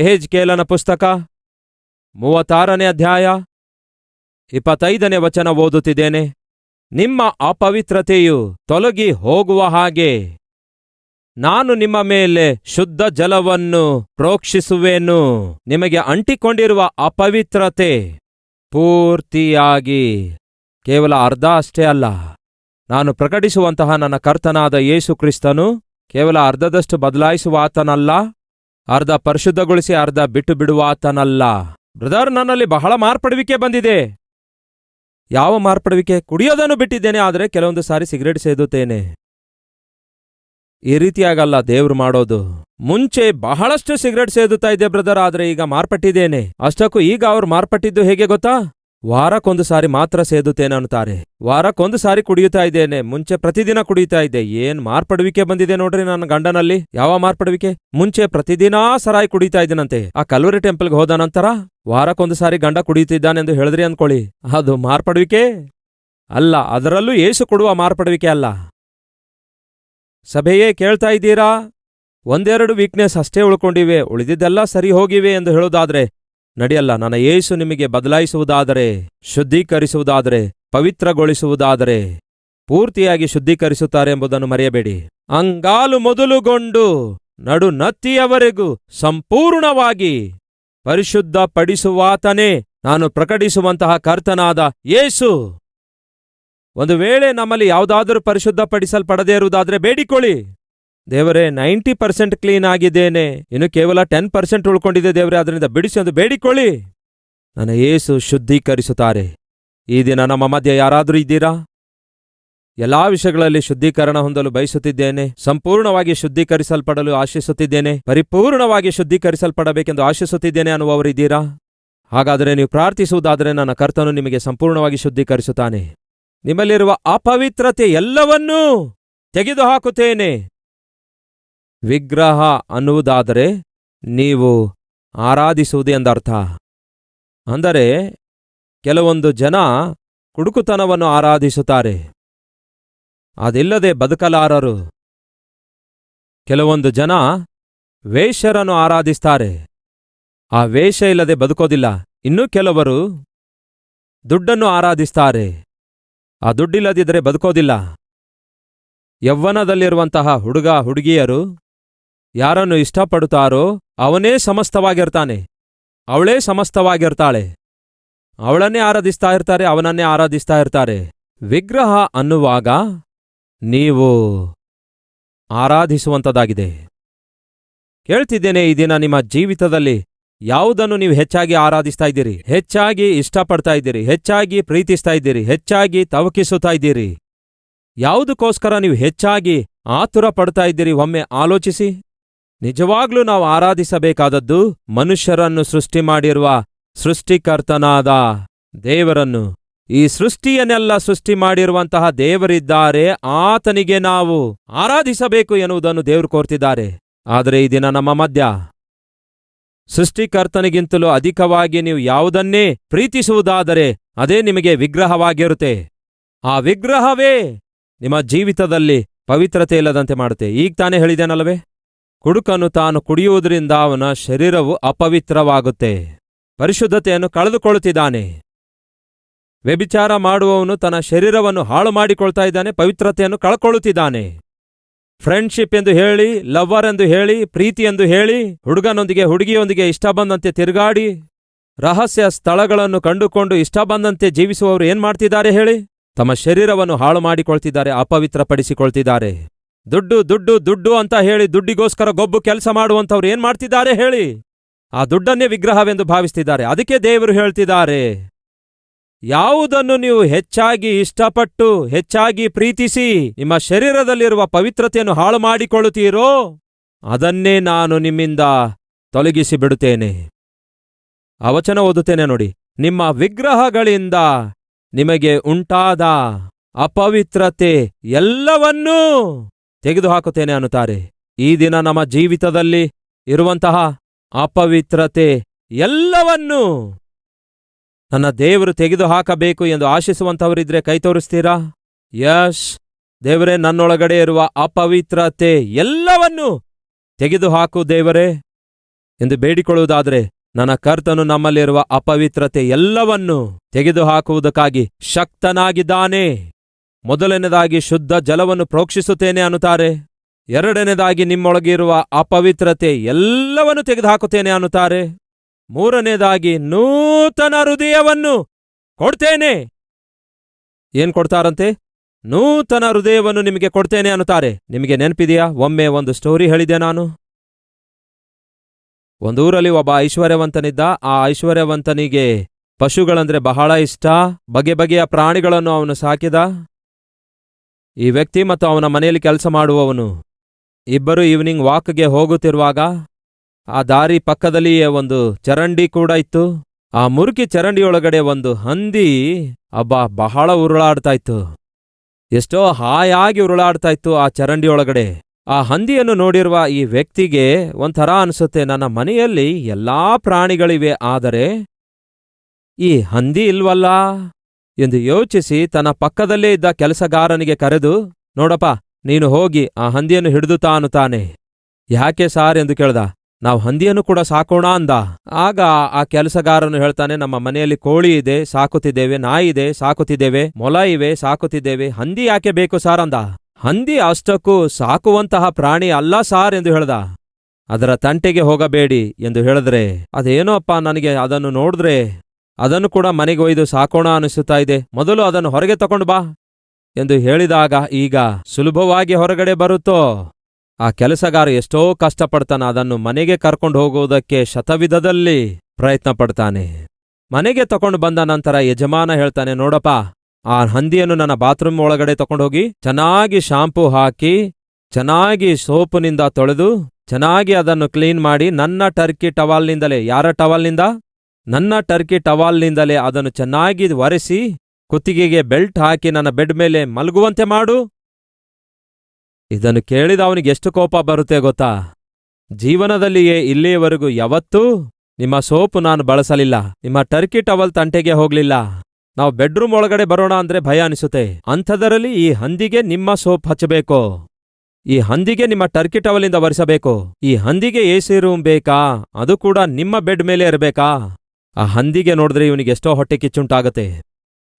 ಎಹೆಜ್ ಕೇಲನ ಪುಸ್ತಕ, ಮೂವತ್ತಾರನೇ ಅಧ್ಯಾಯ, ಇಪ್ಪತ್ತೈದನೇ ವಚನ ಓದುತ್ತಿದ್ದೇನೆ. ನಿಮ್ಮ ಅಪವಿತ್ರತೆಯು ತೊಲಗಿ ಹೋಗುವ ಹಾಗೆ ನಾನು ನಿಮ್ಮ ಮೇಲೆ ಶುದ್ಧ ಜಲವನ್ನು ಪ್ರೋಕ್ಷಿಸುವೆನು. ನಿಮಗೆ ಅಂಟಿಕೊಂಡಿರುವ ಅಪವಿತ್ರತೆ ಪೂರ್ತಿಯಾಗಿ ಕೇವಲ ಅರ್ಧ ಅಷ್ಟೇ ಅಲ್ಲ. ನಾನು ಪ್ರಕಟಿಸುವಂತಹ ನನ್ನ ಕರ್ತನಾದ ಯೇಸು ಕ್ರಿಸ್ತನು ಕೇವಲ ಅರ್ಧದಷ್ಟು ಬದಲಾಯಿಸುವ ಆತನಲ್ಲ. ಅರ್ಧ ಪರಿಶುದ್ಧಗೊಳಿಸಿ ಅರ್ಧ ಬಿಟ್ಟು ಬಿಡುವ ಆತನಲ್ಲ ಬ್ರದರ್, ನನ್ನಲ್ಲಿ ಬಹಳ ಮಾರ್ಪಡುವಿಕೆ ಬಂದಿದೆ. ಯಾವ ಮಾರ್ಪಡುವಿಕೆ? ಕುಡಿಯೋದನ್ನು ಬಿಟ್ಟಿದ್ದೇನೆ, ಆದರೆ ಕೆಲವೊಂದು ಸಾರಿ ಸಿಗರೇಟ್ ಸೇದುತ್ತೇನೆ. ಈ ರೀತಿಯಾಗಲ್ಲ ದೇವ್ರು ಮಾಡೋದು. ಮುಂಚೆ ಬಹಳಷ್ಟು ಸಿಗರೇಟ್ ಸೇದುತ್ತಾ ಇದ್ದೆ ಬ್ರದರ್, ಆದ್ರೆ ಈಗ ಮಾರ್ಪಟ್ಟಿದ್ದೇನೆ. ಅಷ್ಟಕ್ಕೂ ಈಗ ಅವ್ರು ಮಾರ್ಪಟ್ಟಿದ್ದು ಹೇಗೆ ಗೊತ್ತಾ? ವಾರಕ್ಕೊಂದು ಸಾರಿ ಮಾತ್ರ ಸೇದುತ್ತೇನೆ ಅನ್ನುತ್ತಾರೆ. ವಾರಕ್ಕೊಂದು ಸಾರಿ ಕುಡಿಯುತ್ತಾ ಇದ್ದೇನೆ. ಮುಂಚೆ ಪ್ರತಿದಿನ ಕುಡಿಯುತ್ತಾ ಇದ್ದೆ. ಏನ್ ಮಾರ್ಪಡುವಿಕೆ ಬಂದಿದೆ ನೋಡ್ರಿ ನನ್ನ ಗಂಡನಲ್ಲಿ? ಯಾವ ಮಾರ್ಪಡುವಿಕೆ? ಮುಂಚೆ ಪ್ರತಿದಿನಾ ಸರಾಯಿ ಕುಡಿತಾ ಇದ್ದೀನಂತೆ. ಆ ಕಲ್ವರಿ ಟೆಂಪಲ್ಗೆ ಹೋದ ನಂತರ ವಾರಕ್ಕೊಂದು ಸಾರಿ ಗಂಡ ಕುಡಿಯುತ್ತಿದ್ದಾನೆಂದು ಹೇಳಿದ್ರಿ ಅನ್ಕೊಳ್ಳಿ ಅದು ಮಾರ್ಪಡುವಿಕೆ? ಅಲ್ಲ, ಅದರಲ್ಲೂ ಏಸು ಕೊಡುವ ಮಾರ್ಪಡುವಿಕೆ ಅಲ್ಲ. ಸಭೆಯೇ ಕೇಳ್ತಾ ಇದ್ದೀರಾ? ಒಂದೆರಡು ವೀಕ್ನೆಸ್ ಅಷ್ಟೇ ಉಳ್ಕೊಂಡಿವೆ. ಉಳಿದಿದ್ದೆಲ್ಲ ಸರಿ ಹೋಗಿವೆ ಎಂದು ಹೇಳೋದಾದ್ರೆ ನಡೆಯಲ್ಲ. ನನ್ನ ಯೇಸು ನಿಮಗೆ ಬದಲಾಯಿಸುವುದಾದರೆ, ಶುದ್ಧೀಕರಿಸುವುದಾದರೆ, ಪವಿತ್ರಗೊಳಿಸುವುದಾದರೆ, ಪೂರ್ತಿಯಾಗಿ ಶುದ್ಧೀಕರಿಸುತ್ತಾರೆ ಎಂಬುದನ್ನು ಮರೆಯಬೇಡಿ. ಅಂಗಾಲು ಮೊದಲುಗೊಂಡು ನಡು ನತ್ತಿಯವರೆಗೂ ಸಂಪೂರ್ಣವಾಗಿ ಪರಿಶುದ್ಧ ಪಡಿಸುವಾತನೇ ನಾನು ಪ್ರಕಟಿಸುವಂತಹ ಕರ್ತನಾದ ಯೇಸು. ಒಂದು ವೇಳೆ ನಮ್ಮಲ್ಲಿ ಯಾವುದಾದರೂ ಪರಿಶುದ್ಧಪಡಿಸಲ್ಪಡದೇ ಇರುವುದಾದರೆ ಬೇಡಿಕೊಳ್ಳಿ. ದೇವರೇ, ನೈಂಟಿ ಪರ್ಸೆಂಟ್ ಕ್ಲೀನ್ ಆಗಿದ್ದೇನೆ. ಇನ್ನು ಕೇವಲ ಟೆನ್ ಪರ್ಸೆಂಟ್ ಉಳ್ಕೊಂಡಿದೆ ದೇವರೇ ಅದರಿಂದ ಬಿಡಿಸಿ ಎಂದು ಬೇಡಿಕೊಳ್ಳಿ ನನ್ನ ಏಸು ಶುದ್ಧೀಕರಿಸುತ್ತಾರೆ. ಈ ದಿನ ನಮ್ಮ ಮಧ್ಯೆ ಯಾರಾದರೂ ಇದ್ದೀರಾ? ಎಲ್ಲಾ ವಿಷಯಗಳಲ್ಲಿ ಶುದ್ಧೀಕರಣ ಹೊಂದಲು ಬಯಸುತ್ತಿದ್ದೇನೆ. ಸಂಪೂರ್ಣವಾಗಿ ಶುದ್ಧೀಕರಿಸಲ್ಪಡಲು ಆಶಿಸುತ್ತಿದ್ದೇನೆ. ಪರಿಪೂರ್ಣವಾಗಿ ಶುದ್ಧೀಕರಿಸಲ್ಪಡಬೇಕೆಂದು ಆಶಿಸುತ್ತಿದ್ದೇನೆ ಅನ್ನುವವರಿದ್ದೀರಾ ಹಾಗಾದರೆ ನೀವು ಪ್ರಾರ್ಥಿಸುವುದಾದರೆ ನನ್ನ ಕರ್ತನು ನಿಮಗೆ ಸಂಪೂರ್ಣವಾಗಿ ಶುದ್ಧೀಕರಿಸುತ್ತಾನೆ. ನಿಮ್ಮಲ್ಲಿರುವ ಅಪವಿತ್ರತೆ ಎಲ್ಲವನ್ನೂ ತೆಗೆದುಹಾಕುತ್ತೇನೆ. ವಿಗ್ರಹ ಅನ್ನುವುದಾದರೆ ನೀವು ಆರಾಧಿಸುವುದು ಎಂದರ್ಥ. ಅಂದರೆ ಕೆಲವೊಂದು ಜನ ಕುಡುಕುತನವನ್ನು ಆರಾಧಿಸುತ್ತಾರೆ. ಅದಿಲ್ಲದೆ ಬದುಕಲಾರರು. ಕೆಲವೊಂದು ಜನ ವೇಶ್ಯರನ್ನು ಆರಾಧಿಸ್ತಾರೆ. ಆ ವೇಷ ಇಲ್ಲದೆ ಬದುಕೋದಿಲ್ಲ. ಇನ್ನೂ ಕೆಲವರು ದುಡ್ಡನ್ನು ಆರಾಧಿಸ್ತಾರೆ. ಆ ದುಡ್ಡಿಲ್ಲದಿದ್ದರೆ ಬದುಕೋದಿಲ್ಲ. ಯೌವ್ವನದಲ್ಲಿರುವಂತಹ ಹುಡುಗ, ಹುಡುಗಿಯರು ಯಾರನ್ನು ಇಷ್ಟಪಡುತ್ತಾರೋ ಅವನೇ ಸಮಸ್ತವಾಗಿರ್ತಾನೆ. ಅವಳೇ ಸಮಸ್ತವಾಗಿರ್ತಾಳೆ. ಅವಳನ್ನೇ ಆರಾಧಿಸ್ತಾ ಇರ್ತಾರೆ, ಅವನನ್ನೇ ಆರಾಧಿಸ್ತಾ ಇರ್ತಾರೆ. ವಿಗ್ರಹ ಅನ್ನುವಾಗ ನೀವು ಆರಾಧಿಸುವಂಥದ್ದಾಗಿದೆ ಕೇಳ್ತಿದ್ದೇನೆ ಈ ದಿನ ನಿಮ್ಮ ಜೀವಿತದಲ್ಲಿ ಯಾವುದನ್ನು ನೀವು ಹೆಚ್ಚಾಗಿ ಆರಾಧಿಸ್ತಾ ಇದ್ದೀರಿ? ಹೆಚ್ಚಾಗಿ ಇಷ್ಟಪಡ್ತಾ ಇದ್ದೀರಿ? ಹೆಚ್ಚಾಗಿ ಪ್ರೀತಿಸ್ತಾ ಇದ್ದೀರಿ? ಹೆಚ್ಚಾಗಿ ತವಕಿಸುತ್ತಾ ಇದ್ದೀರಿ? ಯಾವುದಕ್ಕೋಸ್ಕರ ನೀವು ಹೆಚ್ಚಾಗಿ ಆತುರ ಪಡ್ತಾ ಇದ್ದೀರಿ? ಒಮ್ಮೆ ಆಲೋಚಿಸಿ. ನಿಜವಾಗ್ಲೂ ನಾವು ಆರಾಧಿಸಬೇಕಾದದ್ದು ಮನುಷ್ಯರನ್ನು ಸೃಷ್ಟಿ ಮಾಡಿರುವ ಸೃಷ್ಟಿಕರ್ತನಾದ ದೇವರನ್ನು. ಈ ಸೃಷ್ಟಿಯನ್ನೆಲ್ಲ ಸೃಷ್ಟಿ ಮಾಡಿರುವಂತಹ ದೇವರಿದ್ದಾರೆ, ಆತನಿಗೆ ನಾವು ಆರಾಧಿಸಬೇಕು ಎನ್ನುವುದನ್ನು ದೇವರು ಕೋರ್ತಿದ್ದಾರೆ. ಆದರೆ ಈ ದಿನ ನಮ್ಮ ಮಧ್ಯ ಸೃಷ್ಟಿಕರ್ತನಿಗಿಂತಲೂ ಅಧಿಕವಾಗಿ ನೀವು ಯಾವುದನ್ನೇ ಪ್ರೀತಿಸುವುದಾದರೆ ಅದೇ ನಿಮಗೆ ವಿಗ್ರಹವಾಗಿರುತ್ತೆ. ಆ ವಿಗ್ರಹವೇ ನಿಮ್ಮ ಜೀವಿತದಲ್ಲಿ ಪವಿತ್ರತೆ ಇಲ್ಲದಂತೆ ಮಾಡುತ್ತೆ. ಈಗ ತಾನೇ ಹೇಳಿದೆನಲ್ಲವೇ ಕುಡುಕನು ತಾನು ಕುಡಿಯುವುದರಿಂದ ಅವನ ಶರೀರವು ಅಪವಿತ್ರವಾಗುತ್ತೆ. ಪರಿಶುದ್ಧತೆಯನ್ನು ಕಳೆದುಕೊಳ್ಳುತ್ತಿದ್ದಾನೆ. ವ್ಯಭಿಚಾರ ಮಾಡುವವನು ತನ್ನ ಶರೀರವನ್ನು ಹಾಳು ಮಾಡಿಕೊಳ್ತಾ ಇದ್ದಾನೆ, ಪವಿತ್ರತೆಯನ್ನು ಕಳ್ಕೊಳ್ಳುತ್ತಿದ್ದಾನೆ. ಫ್ರೆಂಡ್ಶಿಪ್ ಎಂದು ಹೇಳಿ, ಲವ್ವರ್ ಎಂದು ಹೇಳಿ, ಪ್ರೀತಿ ಎಂದು ಹೇಳಿ, ಹುಡುಗನೊಂದಿಗೆ, ಹುಡುಗಿಯೊಂದಿಗೆ ಇಷ್ಟ ಬಂದಂತೆ ತಿರುಗಾಡಿ, ರಹಸ್ಯ ಸ್ಥಳಗಳನ್ನು ಕಂಡುಕೊಂಡು ಇಷ್ಟ ಬಂದಂತೆ ಜೀವಿಸುವವರು ಏನ್ ಮಾಡ್ತಿದ್ದಾರೆ ಹೇಳಿ? ತಮ್ಮ ಶರೀರವನ್ನು ಹಾಳು ಮಾಡಿಕೊಳ್ತಿದ್ದಾರೆ, ಅಪವಿತ್ರಪಡಿಸಿಕೊಳ್ತಿದ್ದಾರೆ. ದುಡ್ಡು ದುಡ್ಡು ದುಡ್ಡು ಅಂತ ಹೇಳಿ ದುಡ್ಡಿಗೋಸ್ಕರ ಗೊಬ್ಬು ಕೆಲಸ ಮಾಡುವಂಥವ್ರು ಏನ್ ಮಾಡ್ತಿದ್ದಾರೆ ಹೇಳಿ? ಆ ದುಡ್ಡನ್ನೇ ವಿಗ್ರಹವೆಂದು ಭಾವಿಸ್ತಿದ್ದಾರೆ. ಅದಕ್ಕೆ ದೇವರು ಹೇಳ್ತಿದ್ದಾರೆ, ಯಾವುದನ್ನು ನೀವು ಹೆಚ್ಚಾಗಿ ಇಷ್ಟಪಟ್ಟು, ಹೆಚ್ಚಾಗಿ ಪ್ರೀತಿಸಿ, ನಿಮ್ಮ ಶರೀರದಲ್ಲಿರುವ ಪವಿತ್ರತೆಯನ್ನು ಹಾಳು ಮಾಡಿಕೊಳ್ಳುತ್ತೀರೋ, ಅದನ್ನೇ ನಾನು ನಿಮ್ಮಿಂದ ತೊಲಗಿಸಿ ಬಿಡುತ್ತೇನೆ. ಅವಚನ ವಚನ ಓದುತ್ತೇನೆ ನೋಡಿ. ನಿಮ್ಮ ವಿಗ್ರಹಗಳಿಂದ ನಿಮಗೆ ಉಂಟಾದ ಅಪವಿತ್ರತೆ ಎಲ್ಲವನ್ನೂ ತೆಗೆದುಹಾಕುತ್ತೇನೆ ಅನ್ನುತ್ತಾರೆ. ಈ ದಿನ ನಮ್ಮ ಜೀವಿತದಲ್ಲಿ ಇರುವಂತಹ ಅಪವಿತ್ರತೆ ಎಲ್ಲವನ್ನೂ ನನ್ನ ದೇವರು ತೆಗೆದು ಹಾಕಬೇಕು ಎಂದು ಆಶಿಸುವಂಥವರಿದ್ರೆ ಕೈ ತೋರಿಸ್ತೀರಾ? ಯಶ್, ದೇವರೇ, ನನ್ನೊಳಗಡೆ ಇರುವ ಅಪವಿತ್ರತೆ ಎಲ್ಲವನ್ನೂ ತೆಗೆದುಹಾಕು ದೇವರೇ ಎಂದು ಬೇಡಿಕೊಳ್ಳುವುದಾದರೆ ನನ್ನ ಕರ್ತನು ನಮ್ಮಲ್ಲಿರುವ ಅಪವಿತ್ರತೆ ಎಲ್ಲವನ್ನೂ ತೆಗೆದುಹಾಕುವುದಕ್ಕಾಗಿ ಶಕ್ತನಾಗಿದ್ದಾನೆ. ಮೊದಲನೇದಾಗಿ ಶುದ್ಧ ಜಲವನ್ನು ಪ್ರೋಕ್ಷಿಸುತ್ತೇನೆ ಅನ್ನುತ್ತಾರೆ. ಎರಡನೇದಾಗಿ ನಿಮ್ಮೊಳಗಿರುವ ಅಪವಿತ್ರತೆ ಎಲ್ಲವನ್ನು ತೆಗೆದುಹಾಕುತ್ತೇನೆ ಅನ್ನುತ್ತಾರೆ. ಮೂರನೇದಾಗಿ ನೂತನ ಹೃದಯವನ್ನು ಕೊಡ್ತೇನೆ. ಏನ್ ಕೊಡ್ತಾರಂತೆ? ನೂತನ ಹೃದಯವನ್ನು ನಿಮಗೆ ಕೊಡ್ತೇನೆ ಅನ್ನುತ್ತಾರೆ. ನಿಮಗೆ ನೆನಪಿದೆಯಾ? ಒಮ್ಮೆ ಒಂದು ಸ್ಟೋರಿ ಹೇಳಿದೆ ನಾನು. ಒಂದೂರಲ್ಲಿ ಒಬ್ಬ ಐಶ್ವರ್ಯವಂತನಿದ್ದ. ಆ ಐಶ್ವರ್ಯವಂತನಿಗೆ ಪಶುಗಳಂದ್ರೆ ಬಹಳ ಇಷ್ಟ. ಬಗೆ ಬಗೆಯ ಪ್ರಾಣಿಗಳನ್ನು ಅವನು ಸಾಕಿದ. ಈ ವ್ಯಕ್ತಿ ಮತ್ತು ಅವನ ಮನೆಯಲ್ಲಿ ಕೆಲಸ ಮಾಡುವವನು. ಇಬ್ಬರು ಈವ್ನಿಂಗ್ ವಾಕ್ಗೆ ಹೋಗುತ್ತಿರುವಾಗ ಆ ದಾರಿ ಪಕ್ಕದಲ್ಲಿಯೇ ಒಂದು ಚರಂಡಿ ಕೂಡ ಇತ್ತು. ಆ ಮುರುಕಿ ಚರಂಡಿಯೊಳಗಡೆ ಒಂದು ಹಂದಿ ಅಬ್ಬ ಬಹಳ ಉರುಳಾಡ್ತಾ ಇತ್ತು. ಎಷ್ಟೋ ಹಾಯಾಗಿ ಉರುಳಾಡ್ತಾ ಇತ್ತು ಆ ಚರಂಡಿಯೊಳಗಡೆ. ಆ ಹಂದಿಯನ್ನು ನೋಡಿರುವ ಈ ವ್ಯಕ್ತಿಗೆ ಒಂಥರ ಅನಿಸುತ್ತೆ, ನನ್ನ ಮನೆಯಲ್ಲಿ ಎಲ್ಲಾ ಪ್ರಾಣಿಗಳಿವೆ, ಆದರೆ ಈ ಹಂದಿ ಇಲ್ವಲ್ಲ? ಎಂದು ಯೋಚಿಸಿ ತನ್ನ ಪಕ್ಕದಲ್ಲೇ ಇದ್ದ ಕೆಲಸಗಾರನಿಗೆ ಕರೆದು, ನೋಡಪ್ಪ, ನೀನು ಹೋಗಿ ಆ ಹಂದಿಯನ್ನು ಹಿಡಿದು ತಾನು ತಾನೆ. ಯಾಕೆ ಸಾರ್ ಎಂದು ಕೇಳ್ದ. ನಾವು ಹಂದಿಯನ್ನು ಕೂಡ ಸಾಕೋಣ ಅಂದ. ಆಗ ಆ ಕೆಲಸಗಾರನು ಹೇಳ್ತಾನೆ, ನಮ್ಮ ಮನೆಯಲ್ಲಿ ಕೋಳಿ ಇದೆ, ಸಾಕುತ್ತಿದ್ದೇವೆ, ನಾಯಿ ಇದೆ, ಸಾಕುತ್ತಿದ್ದೇವೆ, ಮೊಲ ಇವೆ, ಸಾಕುತ್ತಿದ್ದೇವೆ, ಹಂದಿ ಯಾಕೆ ಬೇಕು ಸಾರ್ ಅಂದ. ಹಂದಿ ಅಷ್ಟಕ್ಕೂ ಸಾಕುವಂತಹ ಪ್ರಾಣಿ ಅಲ್ಲ ಸಾರ್ ಎಂದು ಹೇಳ್ದ. ಅದರ ತಂಟೆಗೆ ಹೋಗಬೇಡಿ ಎಂದು ಹೇಳಿದ್ರೆ, ಅದೇನೋ ಅಪ್ಪ ನನಗೆ ಅದನ್ನು ನೋಡಿದ್ರೆ ಅದನ್ನು ಕೂಡ ಮನೆಗೆ ಒಯ್ದು ಸಾಕೋಣ ಅನಿಸುತ್ತಾ ಇದೆ. ಮೊದಲು ಅದನ್ನು ಹೊರಗೆ ತಕೊಂಡು ಬಾ ಎಂದು ಹೇಳಿದಾಗ ಈಗ ಸುಲಭವಾಗಿ ಹೊರಗಡೆ ಬರುತ್ತೋ? ಆ ಕೆಲಸಗಾರ ಎಷ್ಟೋ ಕಷ್ಟಪಡ್ತಾನೆ, ಅದನ್ನು ಮನೆಗೆ ಕರ್ಕೊಂಡು ಹೋಗುವುದಕ್ಕೆ ಶತವಿಧದಲ್ಲಿ ಪ್ರಯತ್ನ ಪಡ್ತಾನೆ. ಮನೆಗೆ ತಕೊಂಡು ಬಂದ ನಂತರ ಯಜಮಾನ ಹೇಳ್ತಾನೆ, ನೋಡಪ್ಪ, ಆ ಹಂದಿಯನ್ನು ನನ್ನ ಬಾತ್ರೂಮ್ ಒಳಗಡೆ ತಗೊಂಡೋಗಿ ಚೆನ್ನಾಗಿ ಶಾಂಪೂ ಹಾಕಿ, ಚೆನ್ನಾಗಿ ಸೋಪುನಿಂದ ತೊಳೆದು, ಚೆನ್ನಾಗಿ ಅದನ್ನು ಕ್ಲೀನ್ ಮಾಡಿ, ನನ್ನ ಟರ್ಕಿ ಟವಾಲ್ನಿಂದಲೇ, ಯಾರ ಟವಾಲ್ನಿಂದ? ನನ್ನ ಟರ್ಕಿ ಟವಾಲ್ನಿಂದಲೇ ಅದನ್ನು ಚೆನ್ನಾಗಿ ಒರೆಸಿ, ಕುತ್ತಿಗೆಗೆ ಬೆಲ್ಟ್ ಹಾಕಿ ನನ್ನ ಬೆಡ್ ಮೇಲೆ ಮಲಗುವಂತೆ ಮಾಡು. ಇದನ್ನು ಕೇಳಿದ ಅವನಿಗೆ ಎಷ್ಟು ಕೋಪ ಬರುತ್ತೆ ಗೊತ್ತಾ? ಜೀವನದಲ್ಲಿಯೇ ಇಲ್ಲಿಯವರೆಗೂ ಯಾವತ್ತೂ ನಿಮ್ಮ ಸೋಪು ನಾನು ಬಳಸಲಿಲ್ಲ. ನಿಮ್ಮ ಟರ್ಕಿ ಟವಲ್ ತಂಟೆಗೆ ಹೋಗ್ಲಿಲ್ಲ. ನಾವು ಬೆಡ್ರೂಮ್ ಒಳಗಡೆ ಬರೋಣ ಅಂದ್ರೆ ಭಯ ಅನಿಸುತ್ತೆ. ಅಂಥದರಲ್ಲಿ ಈ ಹಂದಿಗೆ ನಿಮ್ಮ ಸೋಪ್ ಹಚ್ಚಬೇಕು. ಈ ಹಂದಿಗೆ ನಿಮ್ಮ ಟರ್ಕಿ ಟವಲಿಂದ ಒರೆಸಬೇಕು. ಈ ಹಂದಿಗೆ ಎ ಸಿ ರೂಮ್ ಬೇಕಾ? ಅದು ಕೂಡ ನಿಮ್ಮ ಬೆಡ್ ಮೇಲೆ ಇರಬೇಕಾ? ಆ ಹಂದಿಗೆ ನೋಡಿದ್ರೆ ಇವನಿಗೆ ಎಷ್ಟೋ ಹೊಟ್ಟೆ ಕಿಚ್ಚುಂಟಾಗತ್ತೆ.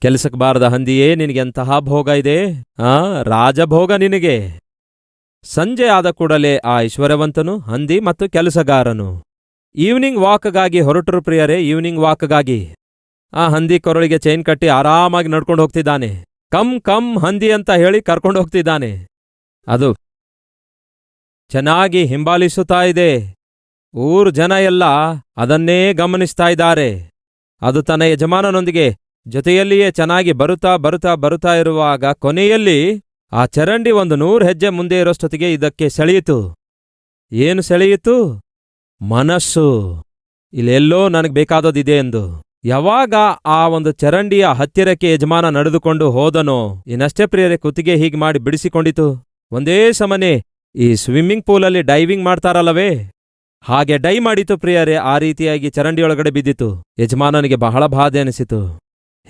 ಕೆಲಸಕ್ಕೆ ಬಾರದ ಹಂದಿಯೇ ನಿನಗೆ ಎಂತಹ ಭೋಗ ಇದೆ? ಆ, ರಾಜಭೋಗ ನಿನಗೆ. ಸಂಜೆ ಆದ ಕೂಡಲೇ ಆ ಐಶ್ವರ್ಯವಂತನು, ಹಂದಿ ಮತ್ತು ಕೆಲಸಗಾರನು. ಈವ್ನಿಂಗ್ ವಾಕ್ಗಾಗಿ ಹೊರಟರು ಪ್ರಿಯರೇ, ಈವ್ನಿಂಗ್ ವಾಕ್ಗಾಗಿ. ಆ ಹಂದಿ ಕೊರಳಿಗೆ ಚೈನ್ ಕಟ್ಟಿ ಆರಾಮಾಗಿ ನಡ್ಕೊಂಡು ಹೋಗ್ತಿದ್ದಾನೆ. ಕಮ್ ಕಮ್ ಹಂದಿ ಅಂತ ಹೇಳಿ ಕರ್ಕೊಂಡು ಹೋಗ್ತಿದ್ದಾನೆ. ಅದು ಚೆನ್ನಾಗಿ ಹಿಂಬಾಲಿಸುತ್ತಾ ಇದೆ. ಊರ್ ಜನ ಎಲ್ಲ ಅದನ್ನೇ ಗಮನಿಸ್ತಾ ಇದ್ದಾರೆ. ಅದು ತನ್ನ ಯಜಮಾನನೊಂದಿಗೆ ಜೊತೆಯಲ್ಲಿಯೇ ಚೆನ್ನಾಗಿ ಬರುತ್ತಾ ಬರುತ್ತಾ ಬರುತ್ತಾ ಇರುವಾಗ ಕೊನೆಯಲ್ಲಿ ಆ ಚರಂಡಿ ಒಂದು ನೂರು ಹೆಜ್ಜೆ ಮುಂದೆ ಇರೋಷ್ಟೊತ್ತಿಗೆ ಇದಕ್ಕೆ ಸೆಳೆಯಿತು. ಏನು ಸೆಳೆಯಿತು? ಮನಸ್ಸು. ಇಲ್ಲೆಲ್ಲೋ ನನಗೆ ಬೇಕಾದದಿದೆ ಎಂದು. ಯಾವಾಗ ಆ ಒಂದು ಚರಂಡಿಯ ಹತ್ತಿರಕ್ಕೆ ಯಜಮಾನ ನಡೆದುಕೊಂಡು ಹೋದನೋ, ಇನ್ನಷ್ಟೇ ಪ್ರಿಯರೇ ಕುತ್ತಿಗೆ ಹೀಗೆ ಮಾಡಿ ಬಿಡಿಸಿಕೊಂಡಿತು. ಒಂದೇ ಸಮನೆ ಈ ಸ್ವಿಮ್ಮಿಂಗ್ ಪೂಲಲ್ಲಿ ಡೈವಿಂಗ್ ಮಾಡ್ತಾರಲ್ಲವೇ? ಹಾಗೆ ಡೈ ಮಾಡಿತು ಪ್ರಿಯರೇ, ಆ ರೀತಿಯಾಗಿ ಚರಂಡಿಯೊಳಗಡೆ ಬಿದ್ದಿತು. ಯಜಮಾನನಿಗೆ ಬಹಳ ಬಾಧೆ ಅನಿಸಿತು.